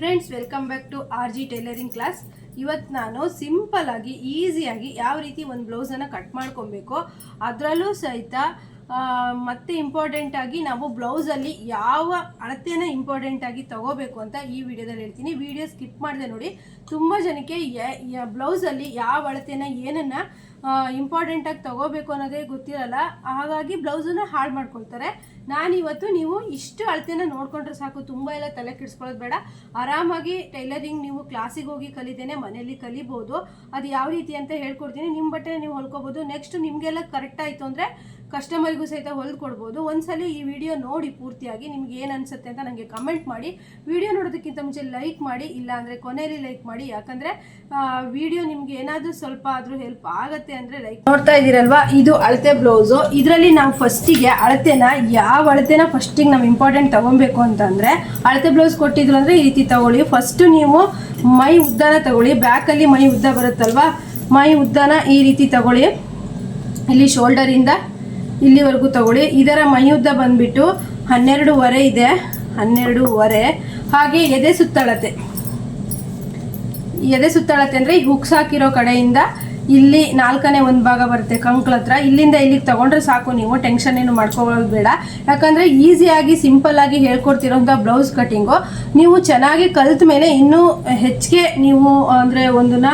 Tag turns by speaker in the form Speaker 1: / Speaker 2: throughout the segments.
Speaker 1: Friends welcome back to R G tailoring class ಇವತ್ತು ನಾನು simple ಆಗಿ ಈಸಿಯಾಗಿ ಯಾವ ರೀತಿ ಒಂದು ಬ್ಲೌಸನ್ನು ಕಟ್ ಮಾಡ್ಕೊಬೇಕು, ಅದರಲ್ಲೂ ಸಹಿತ ಮತ್ತೆ ಇಂಪಾರ್ಟೆಂಟ್ ಆಗಿ ನಾವು ಬ್ಲೌಸಲ್ಲಿ ಯಾವ ಅಳತೆನ ಇಂಪಾರ್ಟೆಂಟ್ ಆಗಿ ತಗೋಬೇಕು ಅಂತ ಈ ವಿಡಿಯೋದಲ್ಲಿ ಹೇಳ್ತೀನಿ. ವಿಡಿಯೋ ಸ್ಕಿಪ್ ಮಾಡಿದೆ ನೋಡಿ. ತುಂಬ ಜನಕ್ಕೆ ಬ್ಲೌಸಲ್ಲಿ ಯಾವ ಅಳತೆನ ಏನನ್ನ ಇಂಪಾರ್ಟೆಂಟಾಗಿ ತಗೋಬೇಕು ಅನ್ನೋದೇ ಗೊತ್ತಿರಲ್ಲ. ಹಾಗಾಗಿ ಬ್ಲೌಸನ್ನ ಹಾಳು ಮಾಡ್ಕೊಳ್ತಾರೆ. ನಾನಿವತ್ತು ನೀವು ಇಷ್ಟು ಅಳತೆನ ನೋಡ್ಕೊಂಡ್ರೆ ಸಾಕು. ತುಂಬ ಎಲ್ಲ ತಲೆ ಕೆಡಿಸ್ಕೊಳ್ಳೋದು ಬೇಡ. ಆರಾಮಾಗಿ ಟೈಲರಿಂಗ್ ನೀವು ಕ್ಲಾಸಿಗೆ ಹೋಗಿ ಕಲಿದೇನೆ ಮನೆಯಲ್ಲಿ ಕಲಿಬೋದು. ಅದು ಯಾವ ರೀತಿ ಅಂತ ಹೇಳ್ಕೊಡ್ತೀನಿ. ನಿಮ್ಮ ಬಟ್ಟೆ ನೀವು ಹೊಲ್ಕೋಬೋದು. ನೆಕ್ಸ್ಟ್ ನಿಮಗೆಲ್ಲ ಕರೆಕ್ಟ್ ಆಯಿತು ಅಂದರೆ ಕಸ್ಟಮರ್ಗೂ ಸಹಿತ ಹೊಲ್ದು ಕೊಡ್ಬೋದು. ಒಂದ್ಸಲಿ ಈ ವಿಡಿಯೋ ನೋಡಿ ಪೂರ್ತಿಯಾಗಿ ನಿಮ್ಗೆ ಏನು ಅನ್ಸುತ್ತೆ ಅಂತ ನನಗೆ ಕಮೆಂಟ್ ಮಾಡಿ. ವಿಡಿಯೋ ನೋಡೋದಕ್ಕಿಂತ ಮುಂಚೆ ಲೈಕ್ ಮಾಡಿ ಇಲ್ಲ ಅಂದರೆ ಕೊನೆಯಲ್ಲಿ ಲೈಕ್ ಮಾಡಿ. ಯಾಕಂದರೆ ವಿಡಿಯೋ ನಿಮ್ಗೆ ಏನಾದರೂ ಸ್ವಲ್ಪ ಆದರೂ ಹೆಲ್ಪ್ ಆಗುತ್ತೆ ಅಂದರೆ ಲೈಕ್ ನೋಡ್ತಾ ಇದ್ದೀರಲ್ವ? ಇದು ಅಳತೆ ಬ್ಲೌಸು ಇದರಲ್ಲಿ ನಾವು ಫಸ್ಟಿಗೆ ಅಳತೆನ, ಯಾವ ಅಳತೆನ ಫಸ್ಟಿಗೆ ನಾವು ಇಂಪಾರ್ಟೆಂಟ್ ತಗೊಬೇಕು ಅಂತಂದರೆ, ಅಳತೆ ಬ್ಲೌಸ್ ಕೊಟ್ಟಿದ್ರು ಅಂದರೆ ಈ ರೀತಿ ತಗೊಳ್ಳಿ. ಫಸ್ಟು ನೀವು ಮೈ ಉದ್ದನ ತಗೊಳ್ಳಿ. ಬ್ಯಾಕಲ್ಲಿ ಮೈ ಉದ್ದ ಬರುತ್ತಲ್ವ? ಮೈ ಉದ್ದನ ಈ ರೀತಿ ತಗೊಳ್ಳಿ. ಇಲ್ಲಿ ಶೋಲ್ಡರಿಂದ ಇಲ್ಲಿವರೆಗೂ ತಗೊಳ್ಳಿ. ಇದರ ಮೈಯುದ್ದ ಬಂದ್ಬಿಟ್ಟು ಹನ್ನೆರಡೂವರೆ ಇದೆ. ಹನ್ನೆರಡೂವರೆ. ಹಾಗೆ ಎದೆ ಸುತ್ತಳತೆ. ಎದೆ ಸುತ್ತಳತೆ ಅಂದರೆ ಈ ಹುಕ್ಸ್ ಹಾಕಿರೋ ಕಡೆಯಿಂದ ಇಲ್ಲಿ ನಾಲ್ಕನೇ ಒಂದು ಭಾಗ ಬರುತ್ತೆ ಕಂಕ್ಳ ಹತ್ರ. ಇಲ್ಲಿಂದ ಇಲ್ಲಿಗೆ ತಗೊಂಡ್ರೆ ಸಾಕು, ನೀವು ಟೆನ್ಷನ್ ಏನು ಮಾಡ್ಕೊಳ್ಳೋದು ಬೇಡ. ಯಾಕಂದರೆ ಈಸಿಯಾಗಿ, ಸಿಂಪಲ್ ಆಗಿ ಹೇಳ್ಕೊಡ್ತಿರೋಂಥ ಬ್ಲೌಸ್ ಕಟ್ಟಿಂಗು ನೀವು ಚೆನ್ನಾಗಿ ಕಲ್ತ ಮೇಲೆ ಇನ್ನೂ ಹೆಚ್ಚಿಗೆ ನೀವು ಅಂದರೆ ಒಂದನ್ನ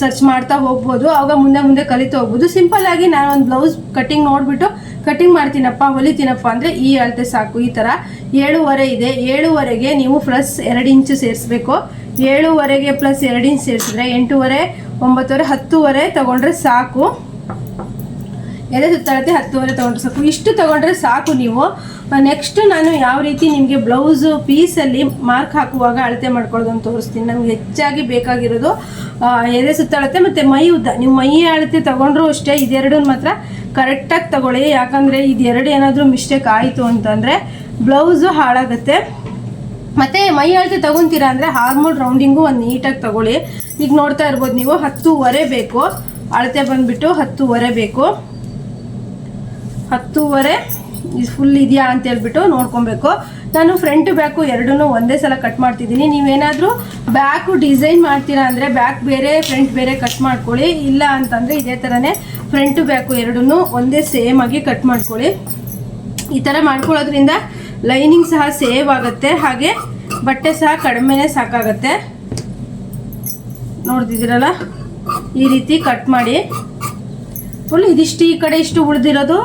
Speaker 1: ಸರ್ಚ್ ಮಾಡ್ತಾ ಹೋಗ್ಬೋದು ಆವಾಗ ಮುಂದೆ ಮುಂದೆ ಕಲಿತಾ ಹೋಗ್ಬೋದು. ಸಿಂಪಲ್ ಆಗಿ ನಾನು ಒಂದು ಬ್ಲೌಸ್ ಕಟ್ಟಿಂಗ್ ನೋಡಿಬಿಟ್ಟು ಕಟಿಂಗ್ ಮಾಡ್ತೀನಪ್ಪ, ಹೊಲಿತೀನಪ್ಪ ಅಂದರೆ ಈ ಅಳತೆ ಸಾಕು, ಈ ಥರ ಏಳುವರೆ ಇದೆ. ಏಳುವರೆಗೆ ನೀವು ಪ್ಲಸ್ ಎರಡು ಇಂಚು ಸೇರಿಸ್ಬೇಕು. ಏಳುವರೆಗೆ ಪ್ಲಸ್ ಎರಡು ಇಂಚು ಸೇರಿಸಿದ್ರೆ ಎಂಟೂವರೆ, ಒಂಬತ್ತುವರೆ, ಹತ್ತುವರೆ ತಗೊಂಡ್ರೆ ಸಾಕು. ಎದೆ ಸುತ್ತಾಡುತ್ತೆ ಹತ್ತುವರೆ ತೊಗೊಂಡ್ರೆ ಸಾಕು. ಇಷ್ಟು ತೊಗೊಂಡ್ರೆ ಸಾಕು ನೀವು. ನೆಕ್ಸ್ಟ್ ನಾನು ಯಾವ ರೀತಿ ನಿಮಗೆ ಬ್ಲೌಸು ಪೀಸಲ್ಲಿ ಮಾರ್ಕ್ ಹಾಕುವಾಗ ಅಳತೆ ಮಾಡ್ಕೊಳ್ಳೋದು ಅಂತ ತೋರಿಸ್ತೀನಿ. ನಮ್ಗೆ ಹೆಚ್ಚಾಗಿ ಬೇಕಾಗಿರೋದು ಎದೆ ಸುತ್ತಳತೆ ಮತ್ತು ಮೈ ಉದ್ದ. ನೀವು ಮೈ ಅಳತೆ ತೊಗೊಂಡ್ರು ಅಷ್ಟೇ, ಇದೆರಡನ್ನ ಮಾತ್ರ ಕರೆಕ್ಟಾಗಿ ತಗೊಳ್ಳಿ. ಯಾಕಂದರೆ ಇದೆರಡು ಏನಾದರೂ ಮಿಸ್ಟೇಕ್ ಆಯಿತು ಅಂತಂದರೆ ಬ್ಲೌಸು ಹಾಳಾಗುತ್ತೆ. ಮತ್ತೆ ಮೈ ಅಳತೆ ತಗೊಂತೀರಾ ಅಂದರೆ ಹಾರ್ಮೋಲ್ ರೌಂಡಿಂಗು ಒಂದು ನೀಟಾಗಿ ತಗೊಳ್ಳಿ. ಈಗ ನೋಡ್ತಾ ಇರ್ಬೋದು ನೀವು, ಹತ್ತುವರೆ ಬೇಕು. ಅಳತೆ ಬಂದ್ಬಿಟ್ಟು ಹತ್ತೂವರೆ ಬೇಕು. ಹತ್ತೂವರೆ ಫುಲ್ ಇದೆಯಾ ಅಂತ ಹೇಳ್ಬಿಟ್ಟು ನೋಡ್ಕೊಬೇಕು. ನಾನು ಫ್ರಂಟ್ ಬ್ಯಾಕು ಎರಡನ್ನೂ ಒಂದೇ ಸಲ ಕಟ್ ಮಾಡ್ತಿದ್ದೀನಿ. ನೀವೇನಾದರೂ ಬ್ಯಾಕು ಡಿಸೈನ್ ಮಾಡ್ತೀರಾ ಅಂದರೆ ಬ್ಯಾಕ್ ಬೇರೆ ಫ್ರಂಟ್ ಬೇರೆ ಕಟ್ ಮಾಡ್ಕೊಳ್ಳಿ. ಇಲ್ಲ ಅಂತಂದರೆ ಇದೇ ಥರನೇ ಫ್ರಂಟ್ ಬ್ಯಾಕು ಎರಡನ್ನೂ ಒಂದೇ ಸೇಮ್ ಆಗಿ ಕಟ್ ಮಾಡ್ಕೊಳ್ಳಿ. ಈ ಥರ ಮಾಡ್ಕೊಳ್ಳೋದ್ರಿಂದ ಲೈನಿಂಗ್ ಸಹ ಸೇವ್ ಆಗುತ್ತೆ. ಹಾಗೆ ಬಟ್ಟೆ ಸಹ ಕಡಿಮೆನೇ ಸಾಕಾಗತ್ತೆ. ನೋಡ್ತಿದ್ದೀರಲ್ಲ? ಈ ರೀತಿ ಕಟ್ ಮಾಡಿ ಫುಲ್ ಇದಿಷ್ಟು ಈ ಕಡೆ ಇಷ್ಟು ಉಳಿದಿರೋದು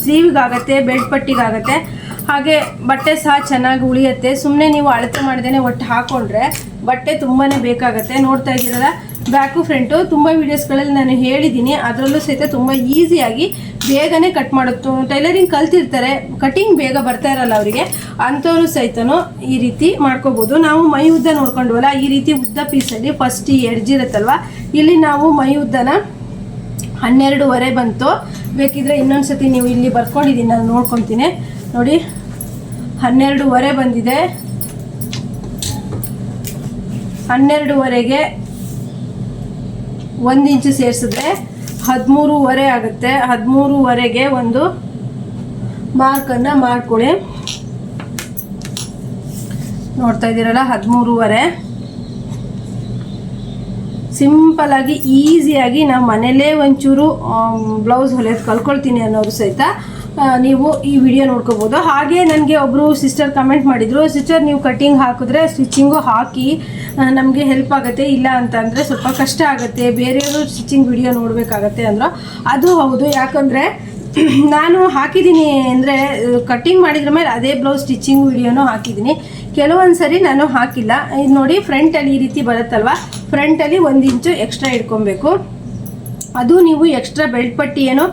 Speaker 1: ಸ್ಲೀವ್ಗಾಗತ್ತೆ, ಬೆಲ್ಟ್ ಪಟ್ಟಿಗಾಗತ್ತೆ. ಹಾಗೆ ಬಟ್ಟೆ ಸಹ ಚೆನ್ನಾಗಿ ಉಳಿಯುತ್ತೆ. ಸುಮ್ಮನೆ ನೀವು ಅಳತೆ ಮಾಡ್ದೇನೆ ಒಟ್ಟು ಹಾಕೊಂಡ್ರೆ ಬಟ್ಟೆ ತುಂಬಾ ಬೇಕಾಗತ್ತೆ. ನೋಡ್ತಾ ಇದ್ದೀರಲ್ಲ, ಬ್ಯಾಕು ಫ್ರಂಟು. ತುಂಬ ವೀಡಿಯೋಸ್ಗಳಲ್ಲಿ ನಾನು ಹೇಳಿದ್ದೀನಿ. ಅದರಲ್ಲೂ ಸಹಿತ ತುಂಬ ಈಸಿಯಾಗಿ ಬೇಗನೆ ಕಟ್ ಮಾಡುತ್ತು. ಟೈಲರಿಂಗ್ ಕಲ್ತಿರ್ತಾರೆ. ಕಟಿಂಗ್ ಬೇಗ ಬರ್ತಾ ಇರಲ್ಲ ಅವರಿಗೆ. ಅಂಥವ್ರು ಸಹಿತನೂ ಈ ರೀತಿ ಮಾಡ್ಕೋಬೋದು. ನಾವು ಮೈ ಉದ್ದ ನೋಡ್ಕೊಂಡ್ವಲ್ಲ, ಈ ರೀತಿ ಉದ್ದ ಪೀಸಲ್ಲಿ ಫಸ್ಟ್ ಎಡ್ಜ್ ಇರುತ್ತಲ್ವ? ಇಲ್ಲಿ ನಾವು ಮೈ ಉದ್ದನ ಹನ್ನೆರಡೂವರೆ ಬಂತು. ಬೇಕಿದ್ರೆ ಇನ್ನೊಂದು ಸತಿ ನೀವು ಇಲ್ಲಿ ಬರ್ಕೊಂಡಿದ್ದೀನಿ ನಾನು ನೋಡ್ಕೊತೀನಿ. ನೋಡಿ, ಹನ್ನೆರಡೂವರೆ ಬಂದಿದೆ. ಹನ್ನೆರಡೂವರೆಗೆ ಒಂದು ಇಂಚು ಸೇರಿಸಿದ್ರೆ ಹದಿಮೂರುವರೆ ಆಗುತ್ತೆ. ಹದಿಮೂರುವರೆಗೆ ಒಂದು ಮಾರ್ಕನ್ನು ಮಾಡ್ಕೊಳ್ಳಿ. ನೋಡ್ತಾ ಇದ್ದೀರಲ್ಲ, ಹದಿಮೂರುವರೆ. ಸಿಂಪಲ್ ಆಗಿ ಈಸಿಯಾಗಿ ನಾವು ಮನೇಲೇ ಒಂಚೂರು ಬ್ಲೌಸ್ ಹೊಲಿಯೋದು ಕಲ್ಕೊಳ್ತೀನಿ ಅನ್ನೋರು ಸಹಿತ ನೀವು ಈ ವಿಡಿಯೋ ನೋಡ್ಕೋಬೋದು. ಹಾಗೆ ನನಗೆ ಒಬ್ಬರು ಸಿಸ್ಟರ್ ಕಮೆಂಟ್ ಮಾಡಿದರು ಸಿಸ್ಟರ್ ನೀವು ಕಟ್ಟಿಂಗ್ ಹಾಕಿದ್ರೆ ಸ್ಟಿಚಿಂಗು ಹಾಕಿ ನಮಗೆ ಹೆಲ್ಪ್ ಆಗುತ್ತೆ, ಇಲ್ಲ ಅಂತಂದರೆ ಸ್ವಲ್ಪ ಕಷ್ಟ ಆಗುತ್ತೆ, ಬೇರೆಯವರು ಸ್ಟಿಚಿಂಗ್ ವಿಡಿಯೋ ನೋಡಬೇಕಾಗತ್ತೆ ಅಂದರು. ಅದು ಹೌದು, ಯಾಕಂದರೆ ನಾನು ಹಾಕಿದ್ದೀನಿ ಅಂದರೆ ಕಟ್ಟಿಂಗ್ ಮಾಡಿದ್ರ ಮೇಲೆ ಅದೇ ಬ್ಲೌಸ್ ಸ್ಟಿಚಿಂಗ್ ವಿಡಿಯೋನು ಹಾಕಿದ್ದೀನಿ. ಕೆಲವೊಂದು ಸರಿ ನಾನು ಹಾಕಿಲ್ಲ. ಇದು ನೋಡಿ ಫ್ರಂಟಲ್ಲಿ ಈ ರೀತಿ ಬರುತ್ತಲ್ವ? ಫ್ರಂಟಲ್ಲಿ ಒಂದು ಇಂಚು ಎಕ್ಸ್ಟ್ರಾ ಇಟ್ಕೊಬೇಕು. ಅದು ನೀವು ಎಕ್ಸ್ಟ್ರಾ ಬೆಲ್ಟ್ ಪಟ್ಟಿ ಏನೋ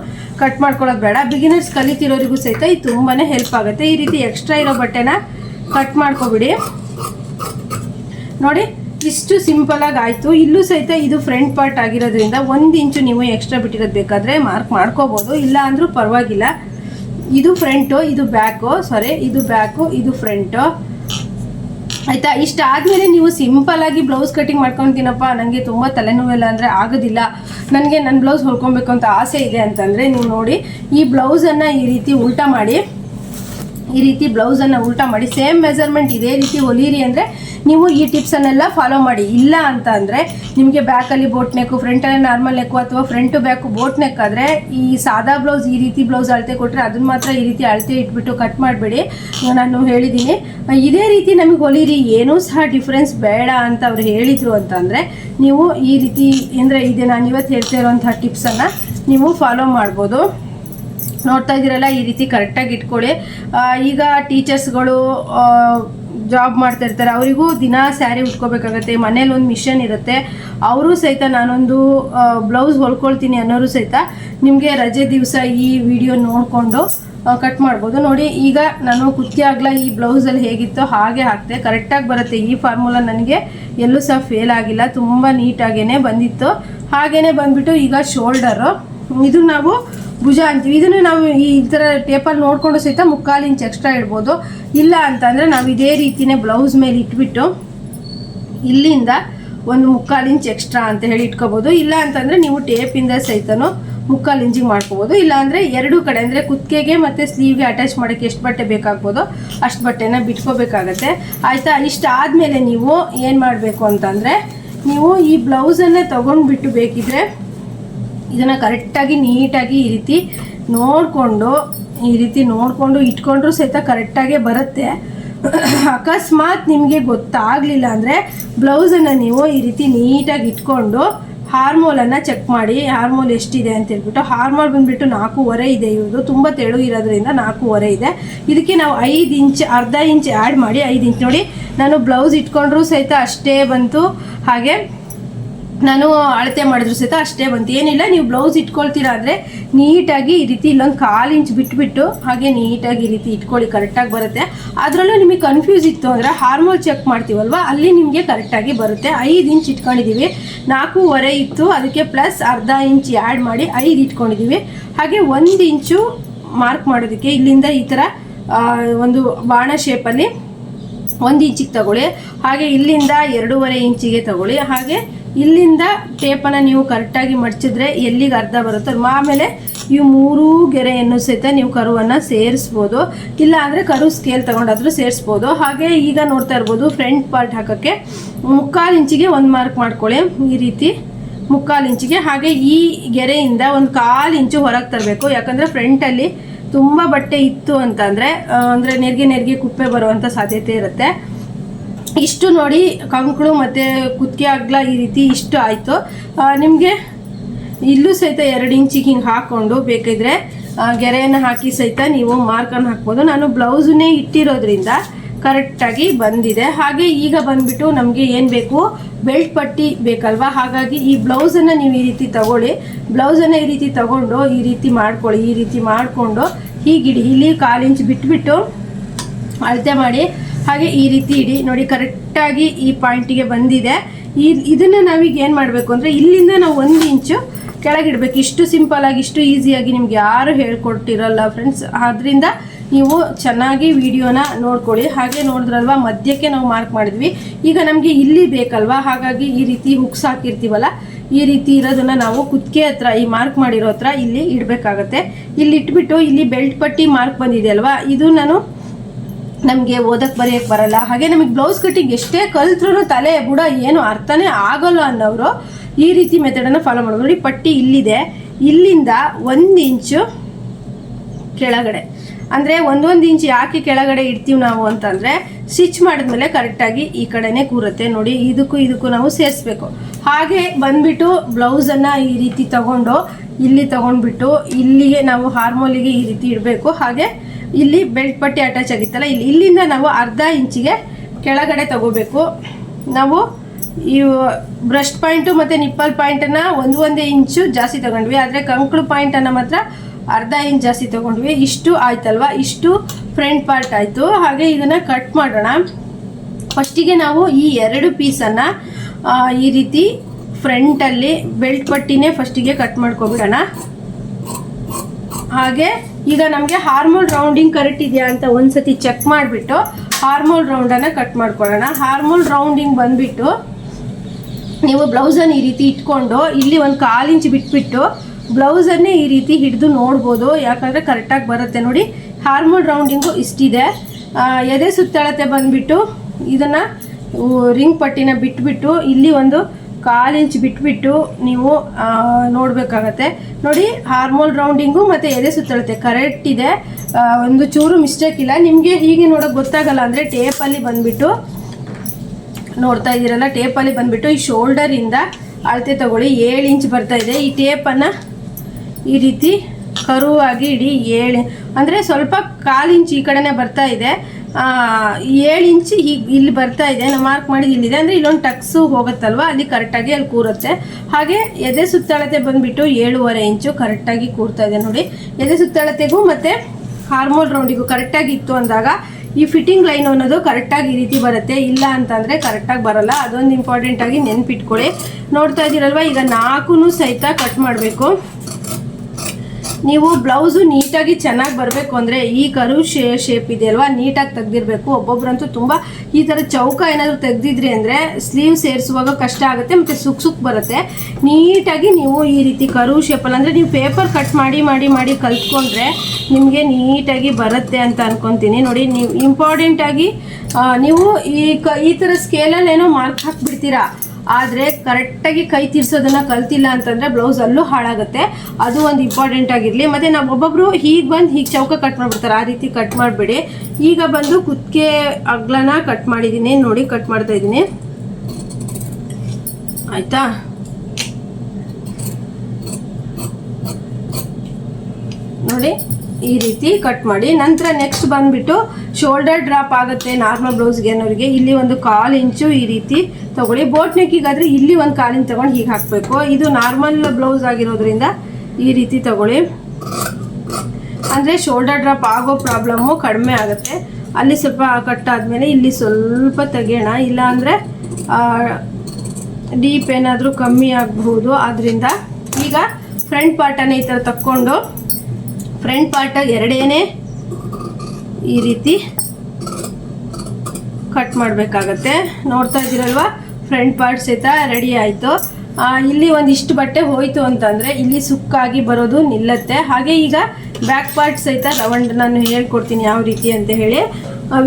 Speaker 1: ಕಟ್ ಮಾಡ್ಕೊಳ್ಳೋದು ಬೇಡ. ಬಿಗಿನರ್ಸ್ ಕಲಿತಿರೋರಿಗೂ ಸಹಿತ ಇದು ತುಂಬಾ ಹೆಲ್ಪ್ ಆಗುತ್ತೆ. ಈ ರೀತಿ ಎಕ್ಸ್ಟ್ರಾ ಇರೋ ಬಟ್ಟೆನ ಕಟ್ ಮಾಡ್ಕೊಬಿಡಿ. ನೋಡಿ, ಇಷ್ಟು ಸಿಂಪಲ್ ಆಗಿ ಆಯಿತು. ಇಲ್ಲೂ ಸಹಿತ ಇದು ಫ್ರಂಟ್ ಪಾರ್ಟ್ ಆಗಿರೋದ್ರಿಂದ ಒಂದು ಇಂಚು ನೀವು ಎಕ್ಸ್ಟ್ರಾ ಬಿಟ್ಟಿರೋದು ಬೇಕಾದರೆ ಮಾರ್ಕ್ ಮಾಡ್ಕೋಬೋದು. ಇಲ್ಲ ಅಂದರೂ ಪರವಾಗಿಲ್ಲ. ಇದು ಫ್ರಂಟು ಇದು ಬ್ಯಾಕು ಸಾರಿ ಇದು ಬ್ಯಾಕು ಇದು ಫ್ರಂಟು ಆಯ್ತಾ ಇಷ್ಟಾದ್ಮೇಲೆ ನೀವು ಸಿಂಪಲ್ ಆಗಿ ಬ್ಲೌಸ್ ಕಟಿಂಗ್ ಮಾಡ್ಕೊತೀನಪ್ಪ ನನಗೆ ತುಂಬ ತಲೆನೋವೆಲ್ಲ ಅಂದರೆ ಆಗೋದಿಲ್ಲ. ನನಗೆ ನನ್ನ ಬ್ಲೌಸ್ ಹೊಲ್ಕೊಬೇಕು ಅಂತ ಆಸೆ ಇದೆ ಅಂತಂದರೆ ನೀವು ನೋಡಿ, ಈ ಬ್ಲೌಸನ್ನು ಈ ರೀತಿ ಉಲ್ಟಾ ಮಾಡಿ ಈ ರೀತಿ ಬ್ಲೌಸನ್ನು ಉಲ್ಟಾ ಮಾಡಿ ಸೇಮ್ ಮೆಜರ್ಮೆಂಟ್ ಇದೇ ರೀತಿ ಹೊಲೀರಿ ಅಂದರೆ ನೀವು ಈ ಟಿಪ್ಸನ್ನೆಲ್ಲ ಫಾಲೋ ಮಾಡಿ. ಇಲ್ಲ ಅಂತ ಅಂದರೆ ನಿಮಗೆ ಬ್ಯಾಕಲ್ಲಿ ಬೋಟ್ ನೆಕ್ಕು ಫ್ರಂಟಲ್ಲಿ ನಾರ್ಮಲ್ ನೆಕ್ ಅಥವಾ ಫ್ರಂಟು ಬ್ಯಾಕು ಬೋಟ್ ನೆಕ್ ಆದ್ರೆ ಈ ಸಾದಾ ಬ್ಲೌಸ್ ಈ ರೀತಿ ಬ್ಲೌಸ್ ಅಳತೆ ಕೊಟ್ಟರೆ ಅದನ್ನ ಮಾತ್ರ ಈ ರೀತಿ ಅಳತೆ ಇಟ್ಬಿಟ್ಟು ಕಟ್ ಮಾಡಬೇಡಿ. ನಾನು ಹೇಳಿದ್ದೀನಿ ಇದೇ ರೀತಿ ನಮಗೆ ಹೊಲಿರಿ, ಏನೂ ಸಹ ಡಿಫ್ರೆನ್ಸ್ ಬೇಡ ಅಂತ ಅವ್ರು ಹೇಳಿದರು ಅಂತಂದರೆ ನೀವು ಈ ರೀತಿ, ಅಂದರೆ ಇದೆ, ನಾನು ಇವತ್ತು ಹೇಳ್ತಾ ಇರೋಂಥ ಟಿಪ್ಸನ್ನು ನೀವು ಫಾಲೋ ಮಾಡ್ಬೋದು. ನೋಡ್ತಾ ಇದ್ದೀರಲ್ಲ, ಈ ರೀತಿ ಕರೆಕ್ಟಾಗಿ ಇಟ್ಕೊಳ್ಳಿ. ಈಗ ಟೀಚರ್ಸ್ಗಳು ಜಾಬ್ ಮಾಡ್ತಾ ಇರ್ತಾರೆ. ಅವರಿಗೂ ದಿನ ಸ್ಯಾರಿ ಉಟ್ಕೋಬೇಕಾಗತ್ತೆ, ಮನೇಲಿ ಒಂದು ಮಿಷನ್ ಇರುತ್ತೆ. ಅವರು ಸಹಿತ ನಾನೊಂದು ಬ್ಲೌಸ್ ಹೊಲ್ಕೊಳ್ತೀನಿ ಅನ್ನೋರು ಸಹಿತ ನಿಮಗೆ ರಜೆ ದಿವಸ ಈ ವಿಡಿಯೋ ನೋಡಿಕೊಂಡು ಕಟ್ ಮಾಡ್ಬೋದು. ನೋಡಿ, ಈಗ ನಾನು ಕುತ್ತಿ ಆಗ್ಲ ಈ ಬ್ಲೌಸಲ್ಲಿ ಹೇಗಿತ್ತೋ ಹಾಗೆ ಹಾಕ್ತೆ. ಕರೆಕ್ಟಾಗಿ ಬರುತ್ತೆ. ಈ ಫಾರ್ಮುಲಾ ನನಗೆ ಎಲ್ಲೂ ಸಹ ಫೇಲ್ ಆಗಿಲ್ಲ. ತುಂಬ ನೀಟಾಗೇ ಬಂದಿತ್ತು. ಹಾಗೇ ಬಂದುಬಿಟ್ಟು ಈಗ ಶೋಲ್ಡರು ಇದು ನಾವು ಭುಜ ಅಂತೀವಿ. ಇದನ್ನು ನಾವು ಈ ಥರ ಟೇಪಲ್ಲಿ ನೋಡಿಕೊಂಡು ಸಹಿತ ಮುಕ್ಕಾಲು ಇಂಚ್ ಎಕ್ಸ್ಟ್ರಾ ಇಡ್ಬೋದು. ಇಲ್ಲ ಅಂತಂದರೆ ನಾವು ಇದೇ ರೀತಿನೇ ಬ್ಲೌಸ್ ಮೇಲೆ ಇಟ್ಬಿಟ್ಟು ಇಲ್ಲಿಂದ ಒಂದು ಮುಕ್ಕಾಲು ಇಂಚ್ ಎಕ್ಸ್ಟ್ರಾ ಅಂತ ಹೇಳಿ ಇಟ್ಕೋಬೋದು. ಇಲ್ಲ ಅಂತಂದರೆ ನೀವು ಟೇಪಿಂದ ಸಹಿತನೂ ಮುಕ್ಕಾಲು ಇಂಚಿಗೆ ಮಾಡ್ಕೋಬೋದು. ಇಲ್ಲ ಅಂದರೆ ಎರಡೂ ಕಡೆ ಅಂದರೆ ಕುತ್ತಿಗೆಗೆ ಮತ್ತು ಸ್ಲೀವ್ಗೆ ಅಟ್ಯಾಚ್ ಮಾಡೋಕ್ಕೆ ಎಷ್ಟು ಬಟ್ಟೆ ಬೇಕಾಗ್ಬೋದು ಅಷ್ಟು ಬಟ್ಟೆನ ಬಿಟ್ಕೋಬೇಕಾಗತ್ತೆ. ಆಯಿತಾ? ಇಷ್ಟಾದಮೇಲೆ ನೀವು ಏನು ಮಾಡಬೇಕು ಅಂತಂದರೆ ನೀವು ಈ ಬ್ಲೌಸನ್ನೇ ತೊಗೊಂಡ್ಬಿಟ್ಟು ಬೇಕಿದ್ರೆ ಇದನ್ನು ಕರೆಕ್ಟಾಗಿ, ನೀಟಾಗಿ ಈ ರೀತಿ ನೋಡಿಕೊಂಡು, ಈ ರೀತಿ ನೋಡಿಕೊಂಡು, ಇಟ್ಕೊಂಡ್ರೂ ಸಹಿತ ಕರೆಕ್ಟಾಗೇ ಬರುತ್ತೆ. ಅಕಸ್ಮಾತ್ ನಿಮಗೆ ಗೊತ್ತಾಗಲಿಲ್ಲ ಅಂದರೆ ಬ್ಲೌಸನ್ನು ನೀವು ಈ ರೀತಿ ನೀಟಾಗಿ ಇಟ್ಕೊಂಡು ಹಾರ್ಮೋಲನ್ನು ಚೆಕ್ ಮಾಡಿ, ಹಾರ್ಮೋಲ್ ಎಷ್ಟಿದೆ ಅಂತ ಹೇಳ್ಬಿಟ್ಟು, ಹಾರ್ಮೋಲ್ ಬಂದುಬಿಟ್ಟು ನಾಲ್ಕೂವರೆ ಇದೆ ಇವರು ತುಂಬ ತೆಳು ಇರೋದ್ರಿಂದ ನಾಲ್ಕೂವರೆ ಇದೆ. ಇದಕ್ಕೆ ನಾವು ಐದು ಇಂಚ್, ಅರ್ಧ ಇಂಚ್ ಆ್ಯಡ್ ಮಾಡಿ, ಐದು ಇಂಚ್ ನೋಡಿ, ನಾನು ಬ್ಲೌಸ್ ಇಟ್ಕೊಂಡ್ರೂ ಸಹಿತ ಅಷ್ಟೇ ಬಂತು. ಹಾಗೆ ನಾನು ಅಳತೆ ಮಾಡಿದ್ರು ಸಹಿತ ಅಷ್ಟೇ ಬಂತು. ಏನಿಲ್ಲ, ನೀವು ಬ್ಲೌಸ್ ಇಟ್ಕೊಳ್ತೀರಾ ಅಂದರೆ ನೀಟಾಗಿ ಈ ರೀತಿ ಇಲ್ಲೊಂದು ಕಾಲು ಇಂಚ್ ಬಿಟ್ಬಿಟ್ಟು ಹಾಗೆ ನೀಟಾಗಿ ಈ ರೀತಿ ಇಟ್ಕೊಳ್ಳಿ ಕರೆಕ್ಟಾಗಿ ಬರುತ್ತೆ. ಅದರಲ್ಲೂ ನಿಮಗೆ ಕನ್ಫ್ಯೂಸ್ ಇತ್ತು ಅಂದರೆ ಹಾರ್ಮೋಲ್ ಚೆಕ್ ಮಾಡ್ತೀವಲ್ವ? ಅಲ್ಲಿ ನಿಮಗೆ ಕರೆಕ್ಟಾಗಿ ಬರುತ್ತೆ. ಐದು ಇಂಚ್ ಇಟ್ಕೊಂಡಿದ್ದೀವಿ ನಾಲ್ಕೂವರೆ ಇತ್ತು. ಅದಕ್ಕೆ ಪ್ಲಸ್ ಅರ್ಧ ಇಂಚ್ ಆ್ಯಡ್ ಮಾಡಿ ಐದು ಇಟ್ಕೊಂಡಿದ್ದೀವಿ ಹಾಗೆ ಒಂದು ಇಂಚು ಮಾರ್ಕ್ ಮಾಡೋದಕ್ಕೆ ಇಲ್ಲಿಂದ ಈ ಥರ ಒಂದು ಬಾಣ ಶೇಪಲ್ಲಿ ಒಂದು ಇಂಚಿಗೆ ತಗೊಳ್ಳಿ. ಹಾಗೆ ಇಲ್ಲಿಂದ ಎರಡೂವರೆ ಇಂಚಿಗೆ ತಗೊಳ್ಳಿ. ಹಾಗೆ ಇಲ್ಲಿಂದ ಟೇಪನ್ನು ನೀವು ಕರೆಕ್ಟಾಗಿ ಮಡಚಿದ್ರೆ ಎಲ್ಲಿಗೆ ಅರ್ಧ ಬರುತ್ತೋ ಆಮೇಲೆ ಈ ಮೂರೂ ಗೆರೆಯನ್ನು ಸಹಿತ ನೀವು ಕರುವನ್ನು ಸೇರಿಸ್ಬೋದು. ಇಲ್ಲ ಅಂದರೆ ಕರು ಸ್ಕೇಲ್ ತಗೊಂಡಾದ್ರೂ ಸೇರಿಸ್ಬೋದು. ಹಾಗೆ ಈಗ ನೋಡ್ತಾ ಇರ್ಬೋದು ಫ್ರಂಟ್ ಪಾರ್ಟ್ ಹಾಕೋಕ್ಕೆ ಮುಕ್ಕಾಲು ಇಂಚಿಗೆ ಒಂದು ಮಾರ್ಕ್ ಮಾಡ್ಕೊಳ್ಳಿ. ಈ ರೀತಿ ಮುಕ್ಕಾಲು ಇಂಚಿಗೆ. ಹಾಗೆ ಈ ಗೆರೆಯಿಂದ ಒಂದು ಕಾಲು ಇಂಚು ಹೊರಗೆ ತರಬೇಕು. ಯಾಕಂದರೆ ಫ್ರಂಟಲ್ಲಿ ತುಂಬ ಬಟ್ಟೆ ಇತ್ತು ಅಂತಂದರೆ ಅಂದರೆ ನೆರಿಗೆ ನೆರಿಗೆ ಕುಪ್ಪೆ ಬರುವಂಥ ಸಾಧ್ಯತೆ ಇರುತ್ತೆ. ಇಷ್ಟು ನೋಡಿ ಕಂಕಳು ಮತ್ತು ಕುತ್ತಿಗೆ ಅಗ್ಲ ಈ ರೀತಿ ಇಷ್ಟು ಆಯಿತು. ನಿಮಗೆ ಇಲ್ಲೂ ಸಹಿತ ಎರಡು ಇಂಚಿಗೆ ಹಿಂಗೆ ಹಾಕ್ಕೊಂಡು ಬೇಕಿದ್ರೆ ಗೆರೆಯನ್ನು ಹಾಕಿ ಸಹಿತ ನೀವು ಮಾರ್ಕನ್ನು ಹಾಕ್ಬೋದು. ನಾನು ಬ್ಲೌಸನ್ನೇ ಇಟ್ಟಿರೋದ್ರಿಂದ ಕರೆಕ್ಟಾಗಿ ಬಂದಿದೆ. ಹಾಗೆ ಈಗ ಬಂದ್ಬಿಟ್ಟು ನಮಗೆ ಏನು ಬೇಕು? ಬೆಲ್ಟ್ ಪಟ್ಟಿ ಬೇಕಲ್ವಾ? ಹಾಗಾಗಿ ಈ ಬ್ಲೌಸನ್ನು ನೀವು ಈ ರೀತಿ ತಗೊಳ್ಳಿ. ಬ್ಲೌಸನ್ನು ಈ ರೀತಿ ತಗೊಂಡು ಈ ರೀತಿ ಮಾಡ್ಕೊಳ್ಳಿ, ಈ ರೀತಿ ಮಾಡಿಕೊಂಡು ಹೀಗಿಡಿ, ಇಲ್ಲಿ ಕಾಲು ಇಂಚ್ ಬಿಟ್ಬಿಟ್ಟು ಅಳತೆ ಮಾಡಿ. ಹಾಗೆ ಈ ರೀತಿ ಇಡಿ. ನೋಡಿ, ಕರೆಕ್ಟಾಗಿ ಈ ಪಾಯಿಂಟಿಗೆ ಬಂದಿದೆ. ಈ ಇದನ್ನು ನಾವೀಗ ಏನು ಮಾಡಬೇಕು ಅಂದರೆ ಇಲ್ಲಿಂದ ನಾವು ಒಂದು ಇಂಚು ಕೆಳಗಿಡ್ಬೇಕು. ಇಷ್ಟು ಸಿಂಪಲ್ ಆಗಿ, ಇಷ್ಟು ಈಸಿಯಾಗಿ ನಿಮ್ಗೆ ಯಾರು ಹೇಳ್ಕೊಟ್ಟಿರಲ್ಲ ಫ್ರೆಂಡ್ಸ್ ಆದ್ದರಿಂದ ನೀವು ಚೆನ್ನಾಗಿ ವಿಡಿಯೋನ ನೋಡ್ಕೊಳ್ಳಿ. ಹಾಗೆ ನೋಡಿದ್ರಲ್ವಾ, ಮಧ್ಯಕ್ಕೆ ನಾವು ಮಾರ್ಕ್ ಮಾಡಿದ್ವಿ. ಈಗ ನಮಗೆ ಇಲ್ಲಿ ಬೇಕಲ್ವಾ? ಹಾಗಾಗಿ ಈ ರೀತಿ ಹುಕ್ಸ್ ಹಾಕಿರ್ತೀವಲ್ಲ, ಈ ರೀತಿ ಇರೋದನ್ನ ನಾವು ಕುತ್ತಿಗೆ ಹತ್ರ, ಈ ಮಾರ್ಕ್ ಮಾಡಿರೋ ಹತ್ರ ಇಲ್ಲಿ ಇಡಬೇಕಾಗತ್ತೆ. ಇಲ್ಲಿ ಇಟ್ಬಿಟ್ಟು ಇಲ್ಲಿ ಬೆಲ್ಟ್ ಪಟ್ಟಿ ಮಾರ್ಕ್ ಬಂದಿದೆ ಅಲ್ವಾ? ಇದು ನಾನು ನಮಗೆ ಓದಕ್ಕೆ ಬರೆಯಕ್ಕೆ ಬರಲ್ಲ. ಹಾಗೆ ನಮಗೆ ಬ್ಲೌಸ್ ಕಟ್ಟಿಂಗ್ ಎಷ್ಟೇ ಕಲ್ತ್ರೂ ತಲೆ ಬುಡ ಏನು ಅರ್ಥನೇ ಆಗಲ್ಲ ಅನ್ನೋರು ಈ ರೀತಿ ಮೆಥಡನ್ನು ಫಾಲೋ ಮಾಡೋದು ನೋಡಿ, ಪಟ್ಟಿ ಇಲ್ಲಿದೆ. ಇಲ್ಲಿಂದ ಒಂದು ಇಂಚು ಕೆಳಗಡೆ. ಅಂದರೆ ಒಂದೊಂದು ಇಂಚು ಯಾಕೆ ಕೆಳಗಡೆ ಇಡ್ತೀವಿ ನಾವು ಅಂತಂದರೆ ಸ್ಟಿಚ್ ಮಾಡಿದ್ಮೇಲೆ ಕರೆಕ್ಟಾಗಿ ಈ ಕಡೆನೇ ಕೂರುತ್ತೆ. ನೋಡಿ, ಇದಕ್ಕೂ ಇದಕ್ಕೂ ನಾವು ಸೇರಿಸ್ಬೇಕು. ಹಾಗೆ ಬಂದ್ಬಿಟ್ಟು ಬ್ಲೌಸನ್ನು ಈ ರೀತಿ ತಗೊಂಡು, ಇಲ್ಲಿ ತಗೊಂಡ್ಬಿಟ್ಟು ಇಲ್ಲಿಗೆ ನಾವು ಹಾರ್ಮೋಲಿಗೆ ಈ ರೀತಿ ಇಡಬೇಕು. ಹಾಗೆ ಇಲ್ಲಿ ಬೆಲ್ಟ್ ಪಟ್ಟಿ ಅಟ್ಯಾಚ್ ಆಗಿತ್ತಲ್ಲ, ಇಲ್ಲಿ ಇಲ್ಲಿಂದ ನಾವು ಅರ್ಧ ಇಂಚಿಗೆ ಕೆಳಗಡೆ ತಗೋಬೇಕು. ನಾವು ಈ ಬ್ರಷ್ ಪಾಯಿಂಟು ಮತ್ತು ನಿಪ್ಪಲ್ ಪಾಯಿಂಟನ್ನು ಒಂದು ಒಂದೇ ಇಂಚು ಜಾಸ್ತಿ ತಗೊಂಡ್ವಿ. ಆದರೆ ಕಂಕಳು ಪಾಯಿಂಟನ್ನು ಮಾತ್ರ ಅರ್ಧ ಇಂಚ್ ಜಾಸ್ತಿ ತಗೊಂಡ್ವಿ. ಇಷ್ಟು ಆಯ್ತಲ್ವಾ? ಇಷ್ಟು ಫ್ರಂಟ್ ಪಾರ್ಟ್ ಆಯಿತು. ಹಾಗೆ ಇದನ್ನು ಕಟ್ ಮಾಡೋಣ. ಫಸ್ಟಿಗೆ ನಾವು ಈ ಎರಡು ಪೀಸನ್ನು ಈ ರೀತಿ ಫ್ರಂಟಲ್ಲಿ ಬೆಲ್ಟ್ ಪಟ್ಟಿನೇ ಫಸ್ಟಿಗೆ ಕಟ್ ಮಾಡ್ಕೊಬಿಡೋಣ. ಹಾಗೆ ಈಗ ನಮಗೆ ಹಾರ್ಮೋಲ್ ರೌಂಡಿಂಗ್ ಕರೆಕ್ಟ್ ಇದೆಯಾ ಅಂತ ಒಂದ್ಸತಿ ಚೆಕ್ ಮಾಡಿಬಿಟ್ಟು ಹಾರ್ಮೋಲ್ ರೌಂಡನ್ನು ಕಟ್ ಮಾಡ್ಕೊಳ್ಳೋಣ. ಹಾರ್ಮೋಲ್ ರೌಂಡಿಂಗ್ ಬಂದ್ಬಿಟ್ಟು ನೀವು ಬ್ಲೌಸನ್ನು ಈ ರೀತಿ ಇಟ್ಕೊಂಡು ಇಲ್ಲಿ ಒಂದು ಕಾಲು ಇಂಚ್ ಬಿಟ್ಬಿಟ್ಟು ಬ್ಲೌಸನ್ನೇ ಈ ರೀತಿ ಹಿಡಿದು ನೋಡ್ಬೋದು. ಯಾಕಂದರೆ ಕರೆಕ್ಟಾಗಿ ಬರುತ್ತೆ ನೋಡಿ. ಹಾರ್ಮೋಲ್ ರೌಂಡಿಂಗು ಇಷ್ಟಿದೆ. ಎದೆ ಸುತ್ತಳತೆ ಬಂದ್ಬಿಟ್ಟು ಇದನ್ನು ರಿಂಗ್ ಪಟ್ಟಿನ ಬಿಟ್ಬಿಟ್ಟು ಇಲ್ಲಿ ಒಂದು ಕಾಲು ಇಂಚ್ ಬಿಟ್ಬಿಟ್ಟು ನೀವು ನೋಡಬೇಕಾಗತ್ತೆ. ನೋಡಿ ಹಾರ್ಮೋಲ್ ರೌಂಡಿಂಗು ಮತ್ತು ಎದೆ ಸುತ್ತಳತೆ. ಕರೆಕ್ಟ್ ಇದೆ. ಒಂದು ಚೂರು ಮಿಸ್ಟೇಕ್ ಇಲ್ಲ. ನಿಮಗೆ ಹೀಗೆ ನೋಡೋಕೆ ಗೊತ್ತಾಗಲ್ಲ ಅಂದರೆ ಟೇಪಲ್ಲಿ ಬಂದುಬಿಟ್ಟು ನೋಡ್ತಾ ಇದ್ದೀರಲ್ಲ ಟೇಪಲ್ಲಿ ಬಂದುಬಿಟ್ಟು ಈ ಶೋಲ್ಡರಿಂದ ಅಳತೆ ತಗೊಳ್ಳಿ. ಏಳು ಇಂಚ್ ಬರ್ತಾ ಇದೆ. ಈ ಟೇಪನ್ನು ಈ ರೀತಿ ಕರುವಾಗಿ ಇಡಿ ಏಳು. ಅಂದರೆ ಸ್ವಲ್ಪ ಕಾಲು ಇಂಚ್ ಈ ಕಡೆನೇ ಬರ್ತಾ ಇದೆ. ಏಳು ಇಂಚು ಹೀಗೆ ಇಲ್ಲಿ ಬರ್ತಾ ಇದೆ. ನಾನು ಮಾರ್ಕ್ ಮಾಡಿದ್ದು ಇಲ್ಲಿದೆ. ಅಂದರೆ ಇಲ್ಲೊಂದು ಟಕ್ಸು ಹೋಗುತ್ತಲ್ವ? ಅಲ್ಲಿ ಕರೆಕ್ಟಾಗಿ ಅಲ್ಲಿ ಕೂರುತ್ತೆ. ಹಾಗೆ ಎದೆ ಸುತ್ತಳತೆ ಬಂದುಬಿಟ್ಟು ಏಳುವರೆ ಇಂಚು ಕರೆಕ್ಟಾಗಿ ಕೂರ್ತಾ ಇದೆ ನೋಡಿ. ಎದೆ ಸುತ್ತಳತೆಗೂ ಮತ್ತು ಹಾರ್ಮೋನ್ ರೌಂಡಿಗೂ ಕರೆಕ್ಟಾಗಿ ಇತ್ತು ಅಂದಾಗ ಈ ಫಿಟ್ಟಿಂಗ್ ಲೈನ್ ಅನ್ನೋದು ಕರೆಕ್ಟಾಗಿ ಈ ರೀತಿ ಬರುತ್ತೆ. ಇಲ್ಲ ಅಂತಂದರೆ ಕರೆಕ್ಟಾಗಿ ಬರಲ್ಲ. ಅದೊಂದು ಇಂಪಾರ್ಟೆಂಟ್ ಆಗಿ ನೆನ್ಪಿಟ್ಕೊಳ್ಳಿ. ನೋಡ್ತಾ ಇದ್ದೀರಲ್ವ? ಈಗ ನಾಲ್ಕು ಸಹಿತ ಕಟ್ ಮಾಡಬೇಕು. ನೀವು ಬ್ಲೌಸು ನೀಟಾಗಿ ಚೆನ್ನಾಗಿ ಬರಬೇಕು ಅಂದರೆ ಈ ಕರು ಶೇ ಶೇಪ್ ಇದೆಯಲ್ವಾ ನೀಟಾಗಿ ತೆಗ್ದಿರಬೇಕು. ಒಬ್ಬೊಬ್ರಂತೂ ತುಂಬ ಈ ಥರ ಚೌಕ ಏನಾದರೂ ತೆಗ್ದಿದ್ರಿ ಅಂದರೆ ಸ್ಲೀವ್ ಸೇರಿಸುವಾಗ ಕಷ್ಟ ಆಗುತ್ತೆ, ಮತ್ತು ಸುಕ್ ಸುಕ್ ಬರುತ್ತೆ. ನೀಟಾಗಿ ನೀವು ಈ ರೀತಿ ಕರು ಶೇಪಲ್ಲಿ ಅಂದರೆ ನೀವು ಪೇಪರ್ ಕಟ್ ಮಾಡಿ ಮಾಡಿ ಮಾಡಿ ಕಲ್ತ್ಕೊಂಡ್ರೆ ನಿಮಗೆ ನೀಟಾಗಿ ಬರುತ್ತೆ ಅಂತ ಅಂದ್ಕೊತೀನಿ ನೋಡಿ, ನೀವು ಇಂಪಾರ್ಟೆಂಟಾಗಿ ನೀವು ಈ ಕ, ಈ ಥರ ಸ್ಕೇಲಲ್ಲಿ ಏನೋ ಮಾರ್ಕ್ ಹಾಕ್ಬಿಡ್ತೀರಾ. ಆದರೆ ಕರೆಕ್ಟಾಗಿ ಕೈ ತೀರ್ಸೋದನ್ನ ಕಲ್ತಿಲ್ಲ ಅಂತಂದರೆ ಬ್ಲೌಸ್ ಅಲ್ಲೂ ಹಾಳಾಗುತ್ತೆ. ಅದು ಒಂದು ಇಂಪಾರ್ಟೆಂಟ್ ಆಗಿರಲಿ. ಮತ್ತು ನಾವು ಒಬ್ಬೊಬ್ಬರು ಹೀಗೆ ಬಂದು ಹೀಗೆ ಚೌಕ ಕಟ್ ಮಾಡಿಬಿಡ್ತಾರೆ. ಆ ರೀತಿ ಕಟ್ ಮಾಡಬೇಡಿ. ಈಗ ಬಂದು ಕುತ್ತಿಗೆ ಅಗ್ಲನ ಕಟ್ ಮಾಡಿದ್ದೀನಿ ನೋಡಿ ಕಟ್ ಮಾಡ್ತಾ ಇದ್ದೀನಿ ಆಯಿತಾ? ನೋಡಿ. ಈ ರೀತಿ ಕಟ್ ಮಾಡಿ, ನಂತರ ನೆಕ್ಸ್ಟ್ ಬಂದ್ಬಿಟ್ಟು ಶೋಲ್ಡರ್ ಡ್ರಾಪ್ ಆಗುತ್ತೆ ನಾರ್ಮಲ್ ಬ್ಲೌಸ್ಗೆ ಅನ್ನೋರಿಗೆ. ಇಲ್ಲಿ ಒಂದು ಕಾಲು ಇಂಚು ಈ ರೀತಿ ತಗೊಳ್ಳಿ. ಬೋಟ್ ನೆಕ್ಕಿಗಾದ್ರೆ ಇಲ್ಲಿ ಒಂದು ಕಾಲಿನ ತಗೊಂಡು ಹೀಗೆ ಹಾಕಬೇಕು. ಇದು ನಾರ್ಮಲ್ ಬ್ಲೌಸ್ ಆಗಿರೋದ್ರಿಂದ ಈ ರೀತಿ ತಗೊಳ್ಳಿ. ಅಂದರೆ ಶೋಲ್ಡರ್ ಡ್ರಾಪ್ ಆಗೋ ಪ್ರಾಬ್ಲಮ್ಮು ಕಡಿಮೆ ಆಗುತ್ತೆ. ಅಲ್ಲಿ ಸ್ವಲ್ಪ ಕಟ್ ಆದಮೇಲೆ ಇಲ್ಲಿ ಸ್ವಲ್ಪ ತೆಗೆಯೋಣ. ಇಲ್ಲ ಅಂದರೆ ಡೀಪ್ ಏನಾದರೂ ಕಮ್ಮಿ ಆಗಬಹುದು. ಆದ್ದರಿಂದ ಈಗ ಫ್ರಂಟ್ ಪಾರ್ಟನ್ನು ಈ ಥರ ತಕ್ಕೊಂಡು ಫ್ರಂಟ್ ಪಾರ್ಟ್ ಎರಡೇನೆ ಈ ರೀತಿ ಕಟ್ ಮಾಡಬೇಕಾಗತ್ತೆ. ನೋಡ್ತಾ ಇದ್ದೀರಲ್ವ? ಫ್ರಂಟ್ ಪಾರ್ಟ್ ಸಹಿತ ರೆಡಿ ಆಯಿತು. ಇಲ್ಲಿ ಒಂದಿಷ್ಟು ಬಟ್ಟೆ ಹೋಯಿತು ಅಂತಂದರೆ ಇಲ್ಲಿ ಸುಕ್ಕಾಗಿ ಬರೋದು ನಿಲ್ಲತ್ತೆ. ಹಾಗೆ ಈಗ ಬ್ಯಾಕ್ ಪಾರ್ಟ್ ಸಹಿತ ರವಂಡ್ ನಾನು ಹೇಳ್ಕೊಡ್ತೀನಿ ಯಾವ ರೀತಿ ಅಂತ ಹೇಳಿ.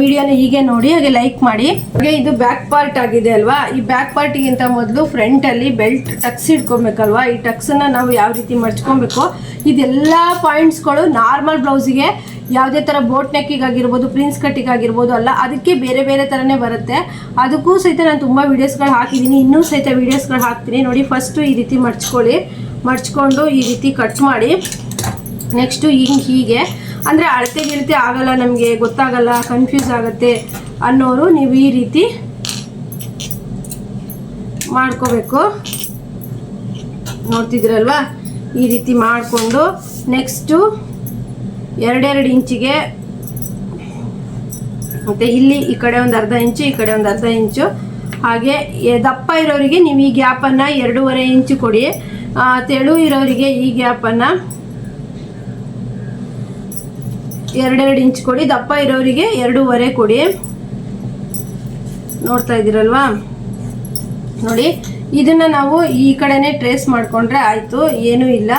Speaker 1: ವಿಡಿಯೋನ ಹೀಗೆ ನೋಡಿ, ಹಾಗೆ ಲೈಕ್ ಮಾಡಿ. ಹಾಗೆ ಇದು ಬ್ಯಾಕ್ ಪಾರ್ಟ್ ಆಗಿದೆ ಅಲ್ವಾ? ಈ ಬ್ಯಾಕ್ ಪಾರ್ಟಿಗಿಂತ ಮೊದಲು ಫ್ರಂಟಲ್ಲಿ ಬೆಲ್ಟ್ ಟಕ್ಸ್ ಇಟ್ಕೊಬೇಕಲ್ವಾ? ಈ ಟಕ್ಸನ್ನು ನಾವು ಯಾವ ರೀತಿ ಮಡ್ಚ್ಕೊಬೇಕು ಇದೆಲ್ಲ ಪಾಯಿಂಟ್ಸ್ಗಳು ನಾರ್ಮಲ್ ಬ್ಲೌಸಿಗೆ ಯಾವುದೇ ಥರ ಬೋಟ್ ನೆಕ್ಕಿಗಾಗಿರ್ಬೋದು ಪ್ರಿನ್ಸ್ ಕಟ್ಟಿಗಾಗಿರ್ಬೋದು ಅಲ್ಲ, ಅದಕ್ಕೆ ಬೇರೆ ಬೇರೆ ಥರನೇ ಬರುತ್ತೆ. ಅದಕ್ಕೂ ಸಹಿತ ನಾನು ತುಂಬ ವೀಡಿಯೋಸ್ಗಳು ಹಾಕಿದ್ದೀನಿ ಇನ್ನೂ ಸಹಿತ ವೀಡಿಯೋಸ್ಗಳು ಹಾಕ್ತೀನಿ. ನೋಡಿ ಫಸ್ಟು ಈ ರೀತಿ ಮರ್ಚ್ಕೊಳ್ಳಿ. ಮರ್ಚ್ಕೊಂಡು ಈ ರೀತಿ ಕಟ್ ಮಾಡಿ. ನೆಕ್ಸ್ಟು ಹಿಂಗೆ ಹೀಗೆ. ಅಂದರೆ ಅಳತೆ ಗಿಳತೆ ಆಗಲ್ಲ, ನಮಗೆ ಗೊತ್ತಾಗಲ್ಲ ಕನ್ಫ್ಯೂಸ್ ಆಗುತ್ತೆ ಅನ್ನೋರು ನೀವು ಈ ರೀತಿ ಮಾಡ್ಕೋಬೇಕು. ನೋಡ್ತಿದ್ದೀರಲ್ವಾ? ಈ ರೀತಿ ಮಾಡಿಕೊಂಡು ನೆಕ್ಸ್ಟು ಎರಡೆರಡು ಇಂಚಿಗೆ ಮತ್ತು ಇಲ್ಲಿ ಈ ಕಡೆ ಒಂದು ಅರ್ಧ ಇಂಚು, ಈ ಕಡೆ ಒಂದು ಅರ್ಧ ಇಂಚು. ಹಾಗೆ ದಪ್ಪ ಇರೋರಿಗೆ ನೀವು ಈ ಗ್ಯಾಪನ್ನು ಎರಡೂವರೆ ಇಂಚು ಕೊಡಿ. ತೆಳು ಇರೋರಿಗೆ ಈ ಗ್ಯಾಪನ್ನು ಎರಡೆರಡು ಇಂಚ್ ಕೊಡಿ, ದಪ್ಪ ಇರೋರಿಗೆ ಎರಡೂವರೆ ಕೊಡಿ. ನೋಡ್ತಾ ಇದ್ದೀರಲ್ವಾ? ನೋಡಿ, ಇದನ್ನ ನಾವು ಈ ಕಡೆನೆ ಟ್ರೇಸ್ ಮಾಡಿಕೊಂಡ್ರೆ ಆಯಿತು, ಏನೂ ಇಲ್ಲ.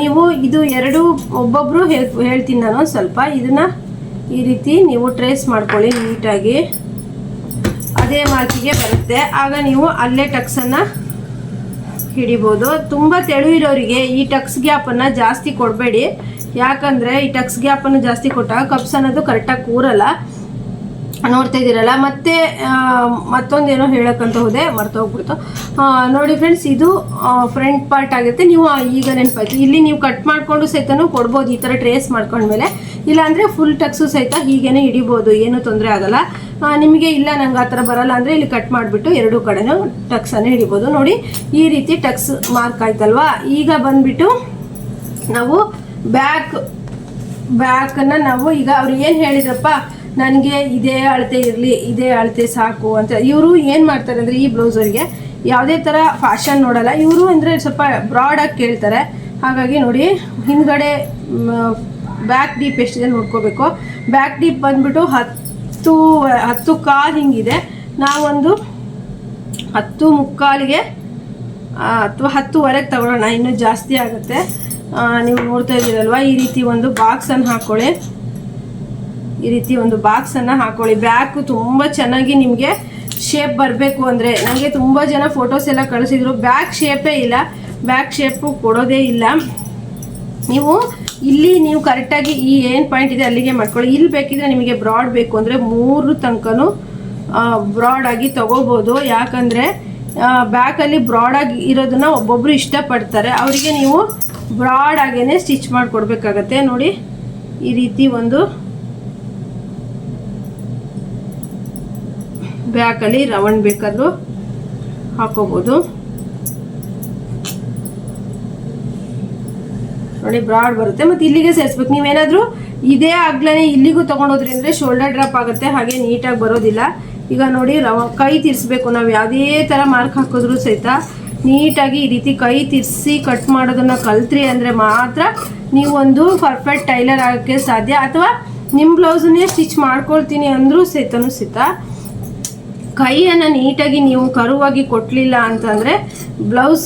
Speaker 1: ನೀವು ಇದು ಎರಡು ಒಬ್ಬೊಬ್ಬರು ಹೇಳ್ತೀನಿ ನಾನು ಸ್ವಲ್ಪ. ಇದನ್ನು ಈ ರೀತಿ ನೀವು ಟ್ರೇಸ್ ಮಾಡ್ಕೊಳ್ಳಿ ನೀಟಾಗಿ. ಅದೇ ಮಾರ್ಕಿಗೆ ಬರುತ್ತೆ. ಆಗ ನೀವು ಅಲ್ಲೇ ಟಕ್ಸನ್ನು ಹಿಡಿಬೋದು. ತುಂಬ ತೆಳು ಇರೋರಿಗೆ ಈ ಟಕ್ಸ್ ಗ್ಯಾಪನ್ನು ಜಾಸ್ತಿ ಕೊಡಬೇಡಿ. ಯಾಕಂದರೆ ಈ ಟಕ್ಸ್ ಗ್ಯಾಪನ್ನು ಜಾಸ್ತಿ ಕೊಟ್ಟಾಗ ಕಪ್ಸ್ ಅನ್ನೋದು ಕರೆಕ್ಟಾಗಿ ಕೂರಲ್ಲ. ನೋಡ್ತಾ ಇದ್ದೀರಲ್ಲ, ಮತ್ತೆ ಮತ್ತೊಂದೇನೋ ಹೇಳಕ್ಕಂತ ಹೋದೆ ಮರ್ತೋಗ್ಬಿಡ್ತು ನೋಡಿ ಫ್ರೆಂಡ್ಸ್ ಇದು ಫ್ರಂಟ್ ಪಾರ್ಟ್ ಆಗುತ್ತೆ. ನೀವು ಈಗ ನೆನಪಾಯ್ತು. ಇಲ್ಲಿ ನೀವು ಕಟ್ ಮಾಡಿಕೊಂಡು ಸಹಿತನೂ ಕೊಡ್ಬೋದು, ಈ ಥರ ಟ್ರೇಸ್ ಮಾಡ್ಕೊಂಡ್ಮೇಲೆ. ಇಲ್ಲಾಂದರೆ ಫುಲ್ ಟಕ್ಸು ಸಹಿತ ಹೀಗೇನೆ ಹಿಡಿಬೋದು, ಏನೂ ತೊಂದರೆ ಆಗಲ್ಲ. ನಿಮಗೆ ಇಲ್ಲ, ನಂಗೆ ಆ ಥರ ಬರಲ್ಲ ಅಂದರೆ ಇಲ್ಲಿ ಕಟ್ ಮಾಡಿಬಿಟ್ಟು ಎರಡೂ ಕಡೆನೂ ಟಕ್ಸನ್ನು ಹಿಡಿಬೋದು. ನೋಡಿ, ಈ ರೀತಿ ಟಕ್ಸ್ ಮಾರ್ಕ್ ಆಯ್ತಲ್ವಾ? ಈಗ ಬಂದ್ಬಿಟ್ಟು ನಾವು ಬ್ಯಾಕ್, ಬ್ಯಾಕನ್ನು ನಾವು ಈಗ ಅವ್ರು ಏನು ಹೇಳಿದ್ರಪ್ಪ, ನನಗೆ ಇದೇ ಅಳತೆ ಇರಲಿ, ಇದೇ ಅಳತೆ ಸಾಕು ಅಂತ. ಇವರು ಏನು ಮಾಡ್ತಾರೆ ಅಂದರೆ ಈ ಬ್ಲೌಸರಿಗೆ ಯಾವುದೇ ಥರ ಫ್ಯಾಷನ್ ನೋಡಲ್ಲ. ಇವರು ಅಂದರೆ ಸ್ವಲ್ಪ ಬ್ರಾಡಾಗಿ ಕೇಳ್ತಾರೆ. ಹಾಗಾಗಿ ನೋಡಿ, ಹಿಂದ್ಗಡೆ ಬ್ಯಾಕ್ ಡೀಪ್ ಎಷ್ಟಿದೆ ನೋಡ್ಕೋಬೇಕು. ಬ್ಯಾಕ್ ಡೀಪ್ ಬಂದ್ಬಿಟ್ಟು ಹತ್ತು ಹತ್ತು ಕಾಲು ಹಿಂಗಿದೆ. ನಾವೊಂದು ಹತ್ತು ಮುಕ್ಕಾಲಿಗೆ ಅಥವಾ ಹತ್ತುವರೆಗೆ ತಗೊಳ್ಳೋಣ. ಇನ್ನೂ ಜಾಸ್ತಿ ಆಗುತ್ತೆ. ನೀವು ನೋಡ್ತಾ ಇದ್ದೀರಲ್ವಾ? ಈ ರೀತಿ ಒಂದು ಬಾಕ್ಸನ್ನು ಹಾಕೊಳ್ಳಿ. ಈ ರೀತಿ ಒಂದು ಬಾಕ್ಸನ್ನು ಹಾಕೊಳ್ಳಿ. ಬ್ಯಾಕು ತುಂಬ ಚೆನ್ನಾಗಿ ನಿಮಗೆ ಶೇಪ್ ಬರಬೇಕು ಅಂದರೆ. ನನಗೆ ತುಂಬ ಜನ ಫೋಟೋಸ್ ಎಲ್ಲ ಕಳಿಸಿದ್ರು. ಬ್ಯಾಕ್ ಶೇಪೇ ಇಲ್ಲ. ಬ್ಯಾಕ್ ಶೇಪು ಕೊಡೋದೇ ಇಲ್ಲ. ನೀವು ಇಲ್ಲಿ ನೀವು ಕರೆಕ್ಟಾಗಿ ಈ ಏನು ಪಾಯಿಂಟ್ ಇದೆ ಅಲ್ಲಿಗೆ ಮಾಡ್ಕೊಳ್ಳಿ. ಇಲ್ಲಿ ಬೇಕಿದ್ರೆ ನಿಮಗೆ ಬ್ರಾಡ್ ಬೇಕು ಅಂದರೆ ಮೂರು ತನಕನೂ ಬ್ರಾಡ್ ಆಗಿ ತಗೋಬೋದು. ಯಾಕಂದರೆ ಬ್ಯಾಕಲ್ಲಿ ಬ್ರಾಡಾಗಿ ಇರೋದನ್ನ ಒಬ್ಬೊಬ್ಬರು ಇಷ್ಟಪಡ್ತಾರೆ. ಅವರಿಗೆ ನೀವು ಬ್ರಾಡ್ ಆಗೇನೆ ಸ್ಟಿಚ್ ಮಾಡಿಕೊಡ್ಬೇಕಾಗತ್ತೆ. ನೋಡಿ, ಈ ರೀತಿ ಒಂದು ಬ್ಯಾಕಲ್ಲಿ ರೌಂಡ್ ಬೇಕಾದರೂ ಹಾಕೋಬೋದು. ನೋಡಿ ಬ್ರಾಡ್ ಬರುತ್ತೆ. ಮತ್ತು ಇಲ್ಲಿಗೆ ಸೇರಿಸ್ಬೇಕು. ನೀವೇನಾದರೂ ಇದೇ ಆಗ್ಲೇ ಇಲ್ಲಿಗೂ ತೊಗೊಂಡೋದ್ರಿ ಅಂದರೆ ಶೋಲ್ಡರ್ ಡ್ರಾಪ್ ಆಗುತ್ತೆ. ಹಾಗೆ ನೀಟಾಗಿ ಬರೋದಿಲ್ಲ. ಈಗ ನೋಡಿ, ರವ ಕೈ ತಿರ್ಸ್ಬೇಕು. ನಾವು ಯಾವುದೇ ಥರ ಮಾರ್ಕ್ ಹಾಕಿದ್ರು ಸಹಿತ ನೀಟಾಗಿ ಈ ರೀತಿ ಕೈ ತಿರ್ಸಿ ಕಟ್ ಮಾಡೋದನ್ನು ಕಲ್ತ್ರಿ ಅಂದರೆ ಮಾತ್ರ ನೀವು ಒಂದು ಪರ್ಫೆಕ್ಟ್ ಟೈಲರ್ ಆಗೋಕ್ಕೆ ಸಾಧ್ಯ. ಅಥವಾ ನಿಮ್ಮ ಬ್ಲೌಸನ್ನೇ ಸ್ಟಿಚ್ ಮಾಡ್ಕೊಳ್ತೀನಿ ಅಂದರೂ ಸಹಿತನೂ ಸಹಿತ ಕೈಯನ್ನು ನೀಟಾಗಿ ನೀವು ಕರುವಾಗಿ ಕೊಟ್ಟಲಿಲ್ಲ ಅಂತಂದರೆ ಬ್ಲೌಸ್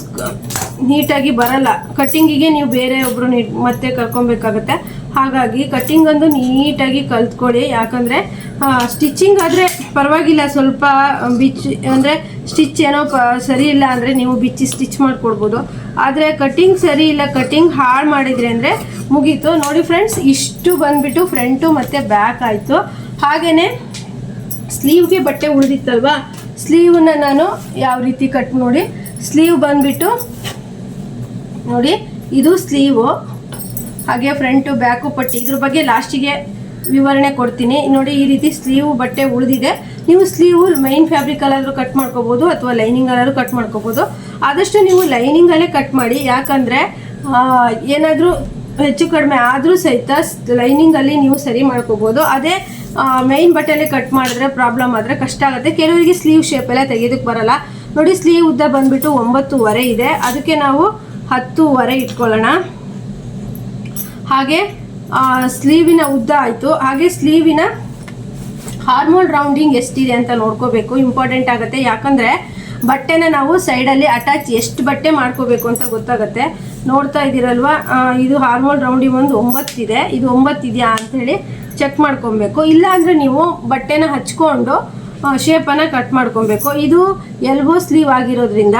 Speaker 1: ನೀಟಾಗಿ ಬರಲ್ಲ. ಕಟ್ಟಿಂಗಿಗೆ ನೀವು ಬೇರೆ ಒಬ್ಬರು ನೀ ಮತ್ತೆ ಕರ್ಕೊಬೇಕಾಗತ್ತೆ. ಹಾಗಾಗಿ ಕಟ್ಟಿಂಗ್ ಒಂದು ನೀಟಾಗಿ ಕಲ್ತ್ಕೊಳ್ಳಿ. ಯಾಕಂದರೆ ಸ್ಟಿಚಿಂಗ್ ಆದರೆ ಪರವಾಗಿಲ್ಲ, ಸ್ವಲ್ಪ ಬಿಚ್ಚಿ, ಅಂದರೆ ಸ್ಟಿಚ್ ಏನೋ ಪ, ಸರಿ ಇಲ್ಲ ಅಂದರೆ ನೀವು ಬಿಚ್ಚಿ ಸ್ಟಿಚ್ ಮಾಡಿಕೊಡ್ಬೋದು. ಆದರೆ ಕಟ್ಟಿಂಗ್ ಸರಿ ಇಲ್ಲ ಕಟ್ಟಿಂಗ್ ಹಾಳು ಮಾಡಿದ್ರಿ ಅಂದರೆ ಮುಗೀತು. ನೋಡಿ ಫ್ರೆಂಡ್ಸ್ ಇಷ್ಟು ಬಂದುಬಿಟ್ಟು ಫ್ರಂಟು ಮತ್ತು ಬ್ಯಾಕ್ ಆಯಿತು. ಹಾಗೆಯೇ ಸ್ಲೀವ್ಗೆ ಬಟ್ಟೆ ಉಳಿದಿತ್ತಲ್ವಾ? ಸ್ಲೀವ್ನ ನಾನು ಯಾವ ರೀತಿ ಕಟ್ ನೋಡಿ. ಸ್ಲೀವ್ ಬಂದ್ಬಿಟ್ಟು, ನೋಡಿ, ಇದು ಸ್ಲೀವು ಹಾಗೆ ಫ್ರಂಟು ಬ್ಯಾಕು ಪಟ್ಟಿ, ಇದ್ರ ಬಗ್ಗೆ ಲಾಸ್ಟಿಗೆ ವಿವರಣೆ ಕೊಡ್ತೀನಿ. ನೋಡಿ, ಈ ರೀತಿ ಸ್ಲೀವ್ ಬಟ್ಟೆ ಉಳಿದಿದೆ. ನೀವು ಸ್ಲೀವ್ ಮೈನ್ ಫ್ಯಾಬ್ರಿಕಲ್ಲಾದರೂ ಕಟ್ ಮಾಡ್ಕೋಬೋದು ಅಥವಾ ಲೈನಿಂಗಲ್ಲಾದರೂ ಕಟ್ ಮಾಡ್ಕೋಬೋದು. ಆದಷ್ಟು ನೀವು ಲೈನಿಂಗಲ್ಲೇ ಕಟ್ ಮಾಡಿ. ಯಾಕಂದರೆ ಏನಾದರೂ ಹೆಚ್ಚು ಕಡಿಮೆ ಆದರೂ ಸಹಿತ ಲೈನಿಂಗಲ್ಲಿ ನೀವು ಸರಿ ಮಾಡ್ಕೋಬೋದು. ಅದೇ ಮೈನ್ ಬಟ್ಟೆಲೆ ಕಟ್ ಮಾಡಿದ್ರೆ ಪ್ರಾಬ್ಲಮ್ ಆದರೆ ಕಷ್ಟ ಆಗುತ್ತೆ. ಕೆಲವರಿಗೆ ಸ್ಲೀವ್ ಶೇಪೆಲ್ಲ ತೆಗೆಯೋದಕ್ಕೆ ಬರಲ್ಲ. ನೋಡಿ ಸ್ಲೀವ್ ಉದ್ದ ಬಂದ್ಬಿಟ್ಟು ಒಂಬತ್ತುವರೆ ಇದೆ. ಅದಕ್ಕೆ ನಾವು ಹತ್ತೂವರೆ ಇಟ್ಕೊಳ್ಳೋಣ. ಹಾಗೆ ಸ್ಲೀವಿನ ಉದ್ದ ಆಯಿತು. ಹಾಗೆ ಸ್ಲೀವಿನ ಹಾರ್ಮೋಲ್ ರೌಂಡಿಂಗ್ ಎಷ್ಟಿದೆ ಅಂತ ನೋಡ್ಕೋಬೇಕು. ಇಂಪಾರ್ಟೆಂಟ್ ಆಗುತ್ತೆ. ಯಾಕಂದರೆ ಬಟ್ಟೆನ ನಾವು ಸೈಡಲ್ಲಿ ಅಟ್ಯಾಚ್ ಎಷ್ಟು ಬಟ್ಟೆ ಮಾಡ್ಕೋಬೇಕು ಅಂತ ಗೊತ್ತಾಗುತ್ತೆ. ನೋಡ್ತಾ ಇದ್ದೀರಲ್ವಾ? ಇದು ಹಾರ್ಮೋಲ್ ರೌಂಡಿಂಗ್ ಒಂದು ಒಂಬತ್ತಿದೆ. ಇದು ಒಂಬತ್ತಿದೆಯಾ ಅಂಥೇಳಿ ಚೆಕ್ ಮಾಡ್ಕೊಬೇಕು. ಇಲ್ಲ ಅಂದರೆ ನೀವು ಬಟ್ಟೆನ ಹಚ್ಕೊಂಡು ಶೇಪನ್ನು ಕಟ್ ಮಾಡ್ಕೊಬೇಕು. ಇದು ಎಲ್ಬೋ ಸ್ಲೀವ್ ಆಗಿರೋದ್ರಿಂದ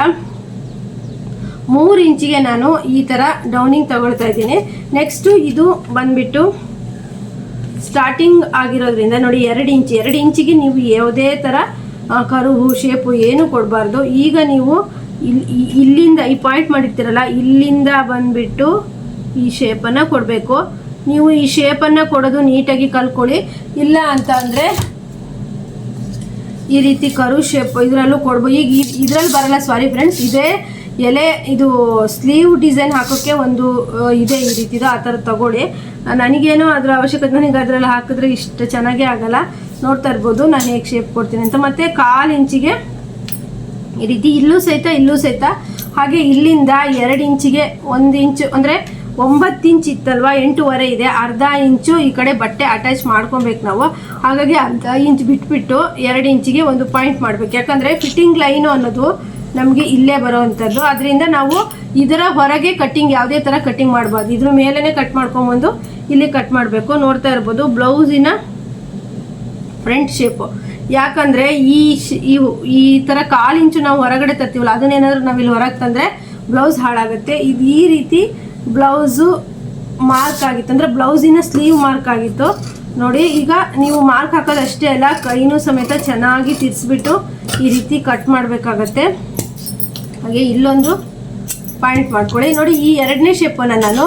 Speaker 1: ಮೂರು ಇಂಚಿಗೆ ನಾನು ಈ ಥರ ಡೌನಿಂಗ್ ತಗೊಳ್ತಾ ಇದ್ದೀನಿ. ನೆಕ್ಸ್ಟು ಇದು ಬಂದ್ಬಿಟ್ಟು ಸ್ಟಾರ್ಟಿಂಗ್ ಆಗಿರೋದ್ರಿಂದ ನೋಡಿ ಎರಡು ಇಂಚು, ಎರಡು ಇಂಚಿಗೆ ನೀವು ಯಾವುದೇ ಥರ ಕರುಹು ಶೇಪು ಏನು ಕೊಡಬಾರ್ದು. ಈಗ ನೀವು ಇಲ್- ಇಲ್ಲಿಂದ, ಈ ಪಾಯಿಂಟ್ ಮಾಡಿರ್ತೀರಲ್ಲ, ಇಲ್ಲಿಂದ ಬಂದ್ಬಿಟ್ಟು ಈ ಶೇಪನ್ನು ಕೊಡಬೇಕು. ನೀವು ಈ ಶೇಪನ್ನು ಕೊಡೋದು ನೀಟಾಗಿ ಕಲ್ಕೊಳ್ಳಿ ಇಲ್ಲ ಅಂತ ಅಂದರೆ ಈ ರೀತಿ ಕರು ಶೇಪ್ ಇದರಲ್ಲೂ ಕೊಡ್ಬೋದು ಈಗ ಇದರಲ್ಲಿ ಬರಲ್ಲ ಸಾರಿ ಫ್ರೆಂಡ್ಸ್ ಇದೇ ಎಲೆ, ಇದು ಸ್ಲೀವ್ ಡಿಸೈನ್ ಹಾಕೋಕ್ಕೆ ಒಂದು ಇದೆ ಈ ರೀತಿದು ಆ ಥರ ತಗೊಳ್ಳಿ. ನನಗೇನು ಅದರ ಅವಶ್ಯಕತೆ, ನನಗೆ ಅದರಲ್ಲಿ ಹಾಕಿದ್ರೆ ಇಷ್ಟು ಚೆನ್ನಾಗೇ ಆಗಲ್ಲ. ನೋಡ್ತಾ ಇರ್ಬೋದು, ನಾನು ಹೇಗೆ ಶೇಪ್ ಕೊಡ್ತೀನಿ ಅಂತ. ಮತ್ತು ಕಾಲು ಇಂಚಿಗೆ ಈ ರೀತಿ ಇಲ್ಲೂ ಸಹಿತ ಇಲ್ಲೂ ಸಹಿತ, ಹಾಗೆ ಇಲ್ಲಿಂದ ಎರಡು ಇಂಚಿಗೆ ಒಂದು ಇಂಚು, ಅಂದರೆ ಒಂಬತ್ತು ಇಂಚ್ ಇತ್ತಲ್ವ, ಎಂಟೂವರೆ ಇದೆ. ಅರ್ಧ ಇಂಚು ಈ ಕಡೆ ಬಟ್ಟೆ ಅಟ್ಯಾಚ್ ಮಾಡ್ಕೊಬೇಕು ನಾವು. ಹಾಗಾಗಿ ಅರ್ಧ ಇಂಚ್ ಬಿಟ್ಬಿಟ್ಟು ಎರಡು ಇಂಚಿಗೆ ಒಂದು ಪಾಯಿಂಟ್ ಮಾಡಬೇಕು. ಯಾಕಂದರೆ ಫಿಟ್ಟಿಂಗ್ ಲೈನು ಅನ್ನೋದು ನಮಗೆ ಇಲ್ಲೇ ಬರೋವಂಥದ್ದು ಅದರಿಂದ ನಾವು ಇದರ ಹೊರಗೆ ಕಟ್ಟಿಂಗ್ ಯಾವುದೇ ಥರ ಕಟ್ಟಿಂಗ್ ಮಾಡಬಾರ್ದು. ಇದ್ರ ಮೇಲೇ ಕಟ್ ಮಾಡ್ಕೊಂಬಂದು ಇಲ್ಲಿ ಕಟ್ ಮಾಡಬೇಕು. ನೋಡ್ತಾ ಇರ್ಬೋದು ಬ್ಲೌಸಿನ ಫ್ರಂಟ್ ಶೇಪು ಯಾಕಂದರೆ ಈ ಈ ಥರ ಕಾಲು ಇಂಚು ನಾವು ಹೊರಗಡೆ ತರ್ತೀವಲ್ಲ ಅದನ್ನೇನಾದ್ರು ನಾವು ಇಲ್ಲಿ ಹೊರಗೆ ತಂದರೆ ಬ್ಲೌಸ್ ಹಾಳಾಗುತ್ತೆ. ಇದು ಈ ರೀತಿ ಬ್ಲೌಸು ಮಾರ್ಕ್ ಆಗಿತ್ತು. ಅಂದರೆ ಬ್ಲೌಸಿನ ಸ್ಲೀವ್ ಮಾರ್ಕ್ ಆಗಿತ್ತು. ನೋಡಿ, ಈಗ ನೀವು ಮಾರ್ಕ್ ಹಾಕೋದು ಅಷ್ಟೇ ಅಲ್ಲ, ಕೈನೂ ಸಮೇತ ಚೆನ್ನಾಗಿ ತಿರ್ಸ್ಬಿಟ್ಟು ಈ ರೀತಿ ಕಟ್ ಮಾಡಬೇಕಾಗತ್ತೆ. ಹಾಗೆ ಇಲ್ಲೊಂದು ಪಾಯಿಂಟ್ ಮಾಡ್ಕೊಳ್ಳಿ. ನೋಡಿ, ಈ ಎರಡನೇ ಶೇಪನ್ನು ನಾನು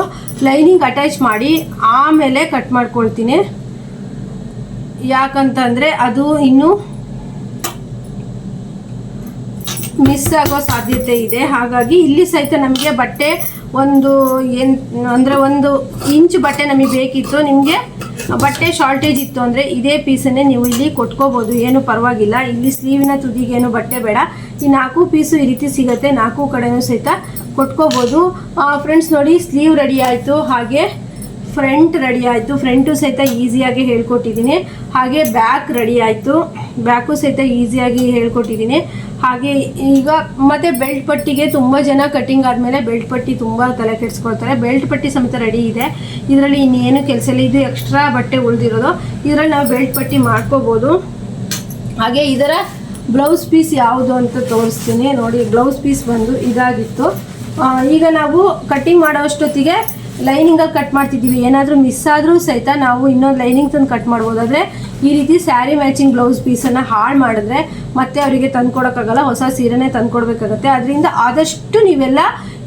Speaker 1: ಲೈನಿಂಗ್ ಅಟ್ಯಾಚ್ ಮಾಡಿ ಆಮೇಲೆ ಕಟ್ ಮಾಡ್ಕೊಳ್ತೀನಿ. ಯಾಕಂತಂದರೆ ಅದು ಇನ್ನೂ ಮಿಸ್ ಆಗೋ ಸಾಧ್ಯತೆ ಇದೆ. ಹಾಗಾಗಿ ಇಲ್ಲಿ ಸಹಿತ ನಮಗೆ ಬಟ್ಟೆ ಒಂದು ಏನ್, ಅಂದರೆ ಒಂದು ಇಂಚ್ ಬಟ್ಟೆ ನಮಗೆ ಬೇಕಿತ್ತು, ನಿಮಗೆ ಬಟ್ಟೆ ಶಾರ್ಟೇಜ್ ಇತ್ತು ಅಂದರೆ ಇದೇ ಪೀಸನ್ನೇ ನೀವು ಇಲ್ಲಿ ಕೊಟ್ಕೋಬೋದು, ಏನು ಪರವಾಗಿಲ್ಲ. ಇಲ್ಲಿ ಸ್ಲೀವಿನ ತುದಿಗೇನು ಬಟ್ಟೆ ಬೇಡ. ಈ ನಾಲ್ಕು ಪೀಸು ಈ ರೀತಿ ಸಿಗುತ್ತೆ, ನಾಲ್ಕು ಕಡೆನೂ ಸಹಿತ ಕೊಟ್ಕೋಬೋದು. ಫ್ರೆಂಡ್ಸ್ ನೋಡಿ ಸ್ಲೀವ್ ರೆಡಿ ಆಯಿತು, ಹಾಗೆ ಫ್ರಂಟ್ ರೆಡಿ ಆಯಿತು. ಫ್ರಂಟು ಸಹಿತ ಈಸಿಯಾಗಿ ಹೇಳ್ಕೊಟ್ಟಿದ್ದೀನಿ. ಹಾಗೆ ಬ್ಯಾಕ್ ರೆಡಿ ಆಯಿತು. ಬ್ಯಾಕು ಸಹಿತ ಈಸಿಯಾಗಿ ಹೇಳ್ಕೊಟ್ಟಿದ್ದೀನಿ. ಹಾಗೆ ಈಗ ಮತ್ತೆ ಬೆಲ್ಟ್ ಪಟ್ಟಿಗೆ ತುಂಬ ಜನ ಕಟ್ಟಿಂಗ್ ಆದಮೇಲೆ ಬೆಲ್ಟ್ ಪಟ್ಟಿ ತುಂಬ ತಲೆ ಕೆಡಿಸ್ಕೊಳ್ತಾರೆ. ಬೆಲ್ಟ್ ಪಟ್ಟಿ ಸಮೇತ ರೆಡಿ ಇದೆ. ಇದರಲ್ಲಿ ಇನ್ನೇನು ಕೆಲಸ ಇಲ್ಲ ಇದು ಎಕ್ಸ್ಟ್ರಾ ಬಟ್ಟೆ ಉಳಿದಿರೋದು. ಇದರಲ್ಲಿ ನಾವು ಬೆಲ್ಟ್ ಪಟ್ಟಿ ಮಾಡ್ಕೋಬೋದು. ಹಾಗೆ ಇದರ ಬ್ಲೌಸ್ ಪೀಸ್ ಯಾವುದು ಅಂತ ತೋರಿಸ್ತೀನಿ. ನೋಡಿ ಬ್ಲೌಸ್ ಪೀಸ್ ಬಂದು ಇದಾಗಿತ್ತು. ಈಗ ನಾವು ಕಟ್ಟಿಂಗ್ ಮಾಡೋ ಅಷ್ಟೊತ್ತಿಗೆ ಲೈನಿಂಗಲ್ಲಿ ಕಟ್ ಮಾಡ್ತಿದ್ದೀವಿ. ಏನಾದರೂ ಮಿಸ್ ಆದರೂ ಸಹಿತ ನಾವು ಇನ್ನೊಂದು ಲೈನಿಂಗ್ ತಂದು ಕಟ್ ಮಾಡ್ಬೋದು. ಆದರೆ ಈ ರೀತಿ ಸ್ಯಾರಿ ಮ್ಯಾಚಿಂಗ್ ಬ್ಲೌಸ್ ಪೀಸನ್ನು ಹಾಳು ಮಾಡಿದ್ರೆ ಮತ್ತೆ ಅವರಿಗೆ ತಂದ್ಕೊಡೋಕ್ಕಾಗಲ್ಲ ಹೊಸ ಸೀರೆನೇ ತಂದ್ಕೊಡ್ಬೇಕಾಗತ್ತೆ ಅದರಿಂದ ಆದಷ್ಟು ನೀವೆಲ್ಲ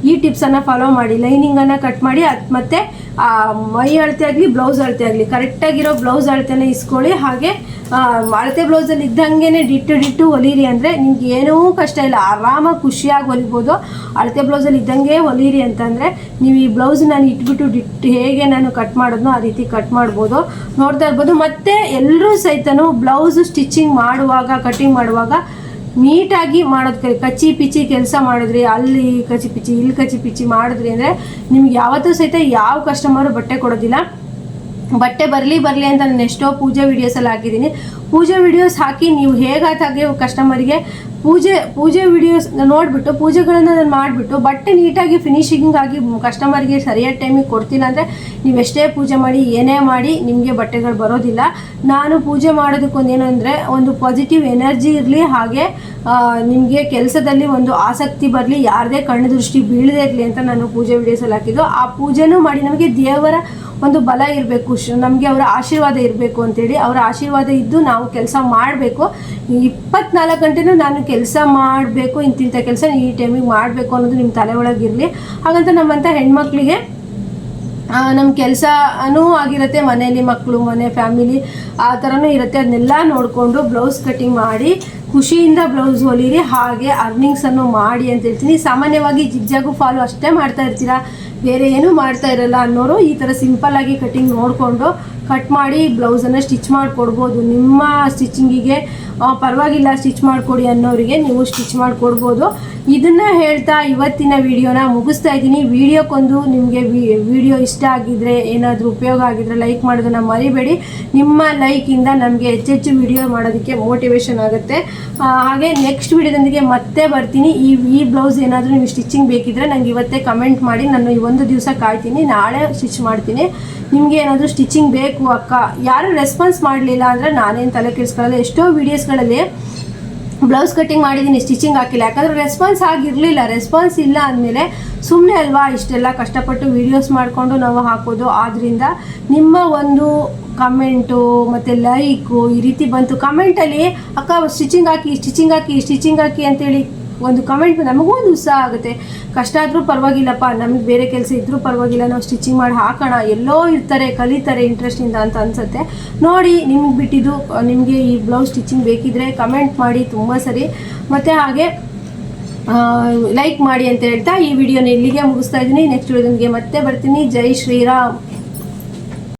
Speaker 1: ಈ ಟಿಪ್ಸನ್ನು ಫಾಲೋ ಮಾಡಿ. ಲೈನಿಂಗನ್ನು ಕಟ್ ಮಾಡಿ, ಅದು ಮತ್ತೆ ಆ, ಮೈ ಅಳತೆ ಆಗಲಿ ಬ್ಲೌಸ್ ಅಳತೆ ಆಗಲಿ ಕರೆಕ್ಟಾಗಿರೋ ಬ್ಲೌಸ್ ಅಳತೆನ ಇಸ್ಕೊಳ್ಳಿ ಹಾಗೆ ಅಳತೆ ಬ್ಲೌಸಲ್ಲಿ ಇದ್ದಂಗೆ ಡಿಟ್ಟು ಡಿಟ್ಟು ಹೊಲೀರಿ ಅಂದರೆ ನಿಮ್ಗೆ ಏನೂ ಕಷ್ಟ ಇಲ್ಲ. ಆರಾಮಾಗಿ ಖುಷಿಯಾಗಿ ಹೊಲಿಬೋದು ಅಳತೆ ಬ್ಲೌಸಲ್ಲಿ ಇದ್ದಂಗೆ ಹೊಲೀರಿ ಅಂತಂದರೆ ನೀವು ಈ ಬ್ಲೌಸ್ ನಾನು ಇಟ್ಬಿಟ್ಟು ಡಿಟ್ ಹೇಗೆ ನಾನು ಕಟ್ ಮಾಡೋದನ್ನೋ ಆ ರೀತಿ ಕಟ್ ಮಾಡ್ಬೋದು. ನೋಡ್ತಾ ಇರ್ಬೋದು. ಮತ್ತು ಎಲ್ಲರೂ ಸಹಿತನೂ ಬ್ಲೌಸ್ ಸ್ಟಿಚಿಂಗ್ ಮಾಡುವಾಗ ಕಟಿಂಗ್ ಮಾಡುವಾಗ ನೀಟಾಗಿ ಮಾಡೋದು ಕಚ್ಚಿ ಪಿಚ್ಚಿ ಕೆಲಸ ಮಾಡಿದ್ರಿ. ಅಲ್ಲಿ ಕಚ್ಚಿ ಪಿಚ್ಚಿ, ಇಲ್ಲಿ ಕಚ್ಚಿ ಪಿಚ್ಚಿ ಮಾಡಿದ್ರಿ ಅಂದರೆ ನಿಮ್ಗೆ ಯಾವತ್ತೂ ಸಹಿತ ಯಾವ ಕಸ್ಟಮರು ಬಟ್ಟೆ ಕೊಡೋದಿಲ್ಲ. ಬಟ್ಟೆ ಬರಲಿ ಬರಲಿ ಅಂತ ನಾನು ಎಷ್ಟೋ ಪೂಜೆ ವಿಡಿಯೋಸಲ್ಲಿ ಹಾಕಿದ್ದೀನಿ. ಪೂಜೆ ವಿಡಿಯೋಸ್ ಹಾಕಿ ನೀವು ಹೇಗಾದಾಗೆ ಕಸ್ಟಮರಿಗೆ ಪೂಜೆ ಪೂಜೆ ವಿಡಿಯೋಸ್ ನೋಡಿಬಿಟ್ಟು, ಪೂಜೆಗಳನ್ನು ನಾನು ಮಾಡಿಬಿಟ್ಟು, ಬಟ್ಟೆ ನೀಟಾಗಿ ಫಿನಿಶಿಂಗ್ ಆಗಿ ಕಸ್ಟಮರ್ಗೆ ಸರಿಯಾದ ಟೈಮಿಗೆ ಕೊಡ್ತಿಲ್ಲ ಅಂದರೆ ನೀವು ಎಷ್ಟೇ ಪೂಜೆ ಮಾಡಿ, ಏನೇ ಮಾಡಿ, ನಿಮಗೆ ಬಟ್ಟೆಗಳು ಬರೋದಿಲ್ಲ. ನಾನು ಪೂಜೆ ಮಾಡೋದಕ್ಕೊಂದು ಅಂದರೆ ಒಂದು ಪಾಸಿಟಿವ್ ಎನರ್ಜಿ ಇರಲಿ, ಹಾಗೆ ನಿಮಗೆ ಕೆಲಸದಲ್ಲಿ ಒಂದು ಆಸಕ್ತಿ ಬರಲಿ, ಯಾರದೇ ಕಣ್ಣು ದೃಷ್ಟಿ ಬೀಳದೇ ಇರಲಿ ಅಂತ ನಾನು ಪೂಜೆ ವಿಡಿಯೋಸಲ್ಲಿ ಹಾಕಿದ್ದು. ಆ ಪೂಜೆನೂ ಮಾಡಿ ನಮಗೆ ದೇವರ ಒಂದು ಬಲ ಇರಬೇಕು ನಮಗೆ ಅವರ ಆಶೀರ್ವಾದ ಇರಬೇಕು ಅಂತೇಳಿ ಅವರ ಆಶೀರ್ವಾದ ಇದ್ದು ನಾವು ಕೆಲಸ ಮಾಡಬೇಕು. ಇಪ್ಪತ್ನಾಲ್ಕು ಗಂಟೆನೂ ನಾನು ಕೆಲಸ ಮಾಡಬೇಕು, ಇಂತಿಂಥ ಕೆಲಸ ಈ ಟೈಮಿಗೆ ಮಾಡಬೇಕು ಅನ್ನೋದು ನಿಮ್ಮ ತಲೆ ಒಳಗಿರಲಿ. ಹಾಗಂತ ನಮ್ಮಂಥ ಹೆಣ್ಮಕ್ಳಿಗೆ ನಮ್ಮ ಕೆಲಸನೂ ಆಗಿರುತ್ತೆ ಮನೇಲಿ ಮಕ್ಕಳು ಮನೆ ಫ್ಯಾಮಿಲಿ, ಆ ಥರನೂ ಇರುತ್ತೆ. ಅದನ್ನೆಲ್ಲ ನೋಡಿಕೊಂಡು ಬ್ಲೌಸ್ ಕಟಿಂಗ್ ಮಾಡಿ, ಖುಷಿಯಿಂದ ಬ್ಲೌಸ್ ಹೊಲಿರಿ, ಹಾಗೆ ಅರ್ನಿಂಗ್ಸನ್ನು ಮಾಡಿ ಅಂತ ಹೇಳ್ತೀನಿ. ಸಾಮಾನ್ಯವಾಗಿ ಜಿಗ್ಜಾಗು ಫಾಲು ಅಷ್ಟೇ ಮಾಡ್ತಾ ಇರ್ತೀರಾ? ಬೇರೆ ಏನೂ ಮಾಡ್ತಾ ಇರಲ್ಲ ಅನ್ನೋರು ಈ ಥರ ಸಿಂಪಲ್ಲಾಗಿ ಕಟಿಂಗ್ ನೋಡಿಕೊಂಡು ಕಟ್ ಮಾಡಿ ಬ್ಲೌಸನ್ನು ಸ್ಟಿಚ್ ಮಾಡಿಕೊಡ್ಬೋದು. ನಿಮ್ಮ ಸ್ಟಿಚಿಂಗಿಗೆ ಪರವಾಗಿಲ್ಲ ಸ್ಟಿಚ್ ಮಾಡಿಕೊಡಿ ಅನ್ನೋರಿಗೆ ನೀವು ಸ್ಟಿಚ್ ಮಾಡಿಕೊಡ್ಬೋದು. ಇದನ್ನು ಹೇಳ್ತಾ ಇವತ್ತಿನ ವಿಡಿಯೋನ ಮುಗಿಸ್ತಾ ಇದ್ದೀನಿ. ವಿಡಿಯೋಕ್ಕೊಂದು ನಿಮಗೆ ವಿಡಿಯೋ ಇಷ್ಟ ಆಗಿದ್ರೆ, ಏನಾದರೂ ಉಪಯೋಗ ಆಗಿದ್ರೆ ಲೈಕ್ ಮಾಡೋದನ್ನ ಮರಿಬೇಡಿ. ನಿಮ್ಮ ಲೈಕಿಂದ ನಮಗೆ ಹೆಚ್ಚೆಚ್ಚು ವಿಡಿಯೋ ಮಾಡೋದಕ್ಕೆ ಮೋಟಿವೇಶನ್ ಆಗುತ್ತೆ. ಹಾಗೆ ನೆಕ್ಸ್ಟ್ ವಿಡಿಯೋದೊಂದಿಗೆ ಮತ್ತೆ ಬರ್ತೀನಿ. ಈ ಈ ಬ್ಲೌಸ್ ಏನಾದರೂ ನೀವು ಸ್ಟಿಚಿಂಗ್ ಬೇಕಿದ್ರೆ ನಂಗೆ ಇವತ್ತೇ ಕಮೆಂಟ್ ಮಾಡಿ, ನಾನು ಈ ಒಂದು ದಿವಸ ಕಾಯ್ತೀನಿ. ನಾಳೆ ಸ್ಟಿಚ್ ಮಾಡ್ತೀನಿ. ನಿಮಗೆ ಏನಾದರೂ ಸ್ಟಿಚಿಂಗ್ ಬೇಕು ಅಕ್ಕ. ಯಾರು ರೆಸ್ಪಾನ್ಸ್ ಮಾಡಲಿಲ್ಲ ಅಂದರೆ ನಾನೇನು ತಲೆ ಕೆಡಿಸ್ಕೊಳ್ಳಲ್ಲ. ಎಷ್ಟೋ ವೀಡಿಯೋಸ್ಗಳಲ್ಲಿ ಬ್ಲೌಸ್ ಕಟ್ಟಿಂಗ್ ಮಾಡಿದ್ದೀನಿ ಸ್ಟಿಚಿಂಗ್ ಹಾಕಿಲ್ಲ. ಯಾಕಂದರೆ ರೆಸ್ಪಾನ್ಸ್ ಆಗಿರಲಿಲ್ಲ. ರೆಸ್ಪಾನ್ಸ್ ಇಲ್ಲ ಅಂದಮೇಲೆ ಸುಮ್ಮನೆ ಅಲ್ವಾ ಇಷ್ಟೆಲ್ಲ ಕಷ್ಟಪಟ್ಟು ವೀಡಿಯೋಸ್ ಮಾಡಿಕೊಂಡು ನಾವು ಹಾಕೋದು. ಆದ್ದರಿಂದ ನಿಮ್ಮ ಒಂದು ಕಮೆಂಟು ಮತ್ತು ಲೈಕು ಈ ರೀತಿ ಬಂತು. ಕಮೆಂಟಲ್ಲಿ ಅಕ್ಕ, ಸ್ಟಿಚಿಂಗ್ ಹಾಕಿ ಸ್ಟಿಚಿಂಗ್ ಹಾಕಿ ಸ್ಟಿಚಿಂಗ್ ಹಾಕಿ ಅಂತೇಳಿ ಒಂದು ಕಮೆಂಟ್ ನಮಗೂ ಒಂದು ಉತ್ಸಾಹ ಆಗುತ್ತೆ. ಕಷ್ಟ ಆದರೂ ಪರವಾಗಿಲ್ಲಪ್ಪ, ನಮಗೆ ಬೇರೆ ಕೆಲಸ ಇದ್ದರೂ ಪರವಾಗಿಲ್ಲ, ನಾವು ಸ್ಟಿಚಿಂಗ್ ಮಾಡಿ ಹಾಕೋಣ. ಎಲ್ಲೋ ಇರ್ತಾರೆ, ಕಲಿತಾರೆ ಇಂಟ್ರೆಸ್ಟಿಂದ ಅಂತ ಅನಿಸುತ್ತೆ. ನೋಡಿ, ನಿಮ್ಗೆ ಬಿಟ್ಟಿದ್ದು ನಿಮಗೆ ಈ ಬ್ಲೌಸ್ ಸ್ಟಿಚಿಂಗ್ ಬೇಕಿದ್ರೆ ಕಮೆಂಟ್ ಮಾಡಿ, ತುಂಬ ಸರಿ. ಮತ್ತು ಹಾಗೆ ಲೈಕ್ ಮಾಡಿ ಅಂತ ಹೇಳ್ತಾ ಈ ವಿಡಿಯೋನ ಇಲ್ಲಿಗೆ ಮುಗಿಸ್ತಾ ಇದ್ದೀನಿ. ನೆಕ್ಸ್ಟ್ ವಿಡಿಯೋದೊಂದಿಗೆ ಮತ್ತೆ ಬರ್ತೀನಿ. ಜೈ ಶ್ರೀರಾಮ್.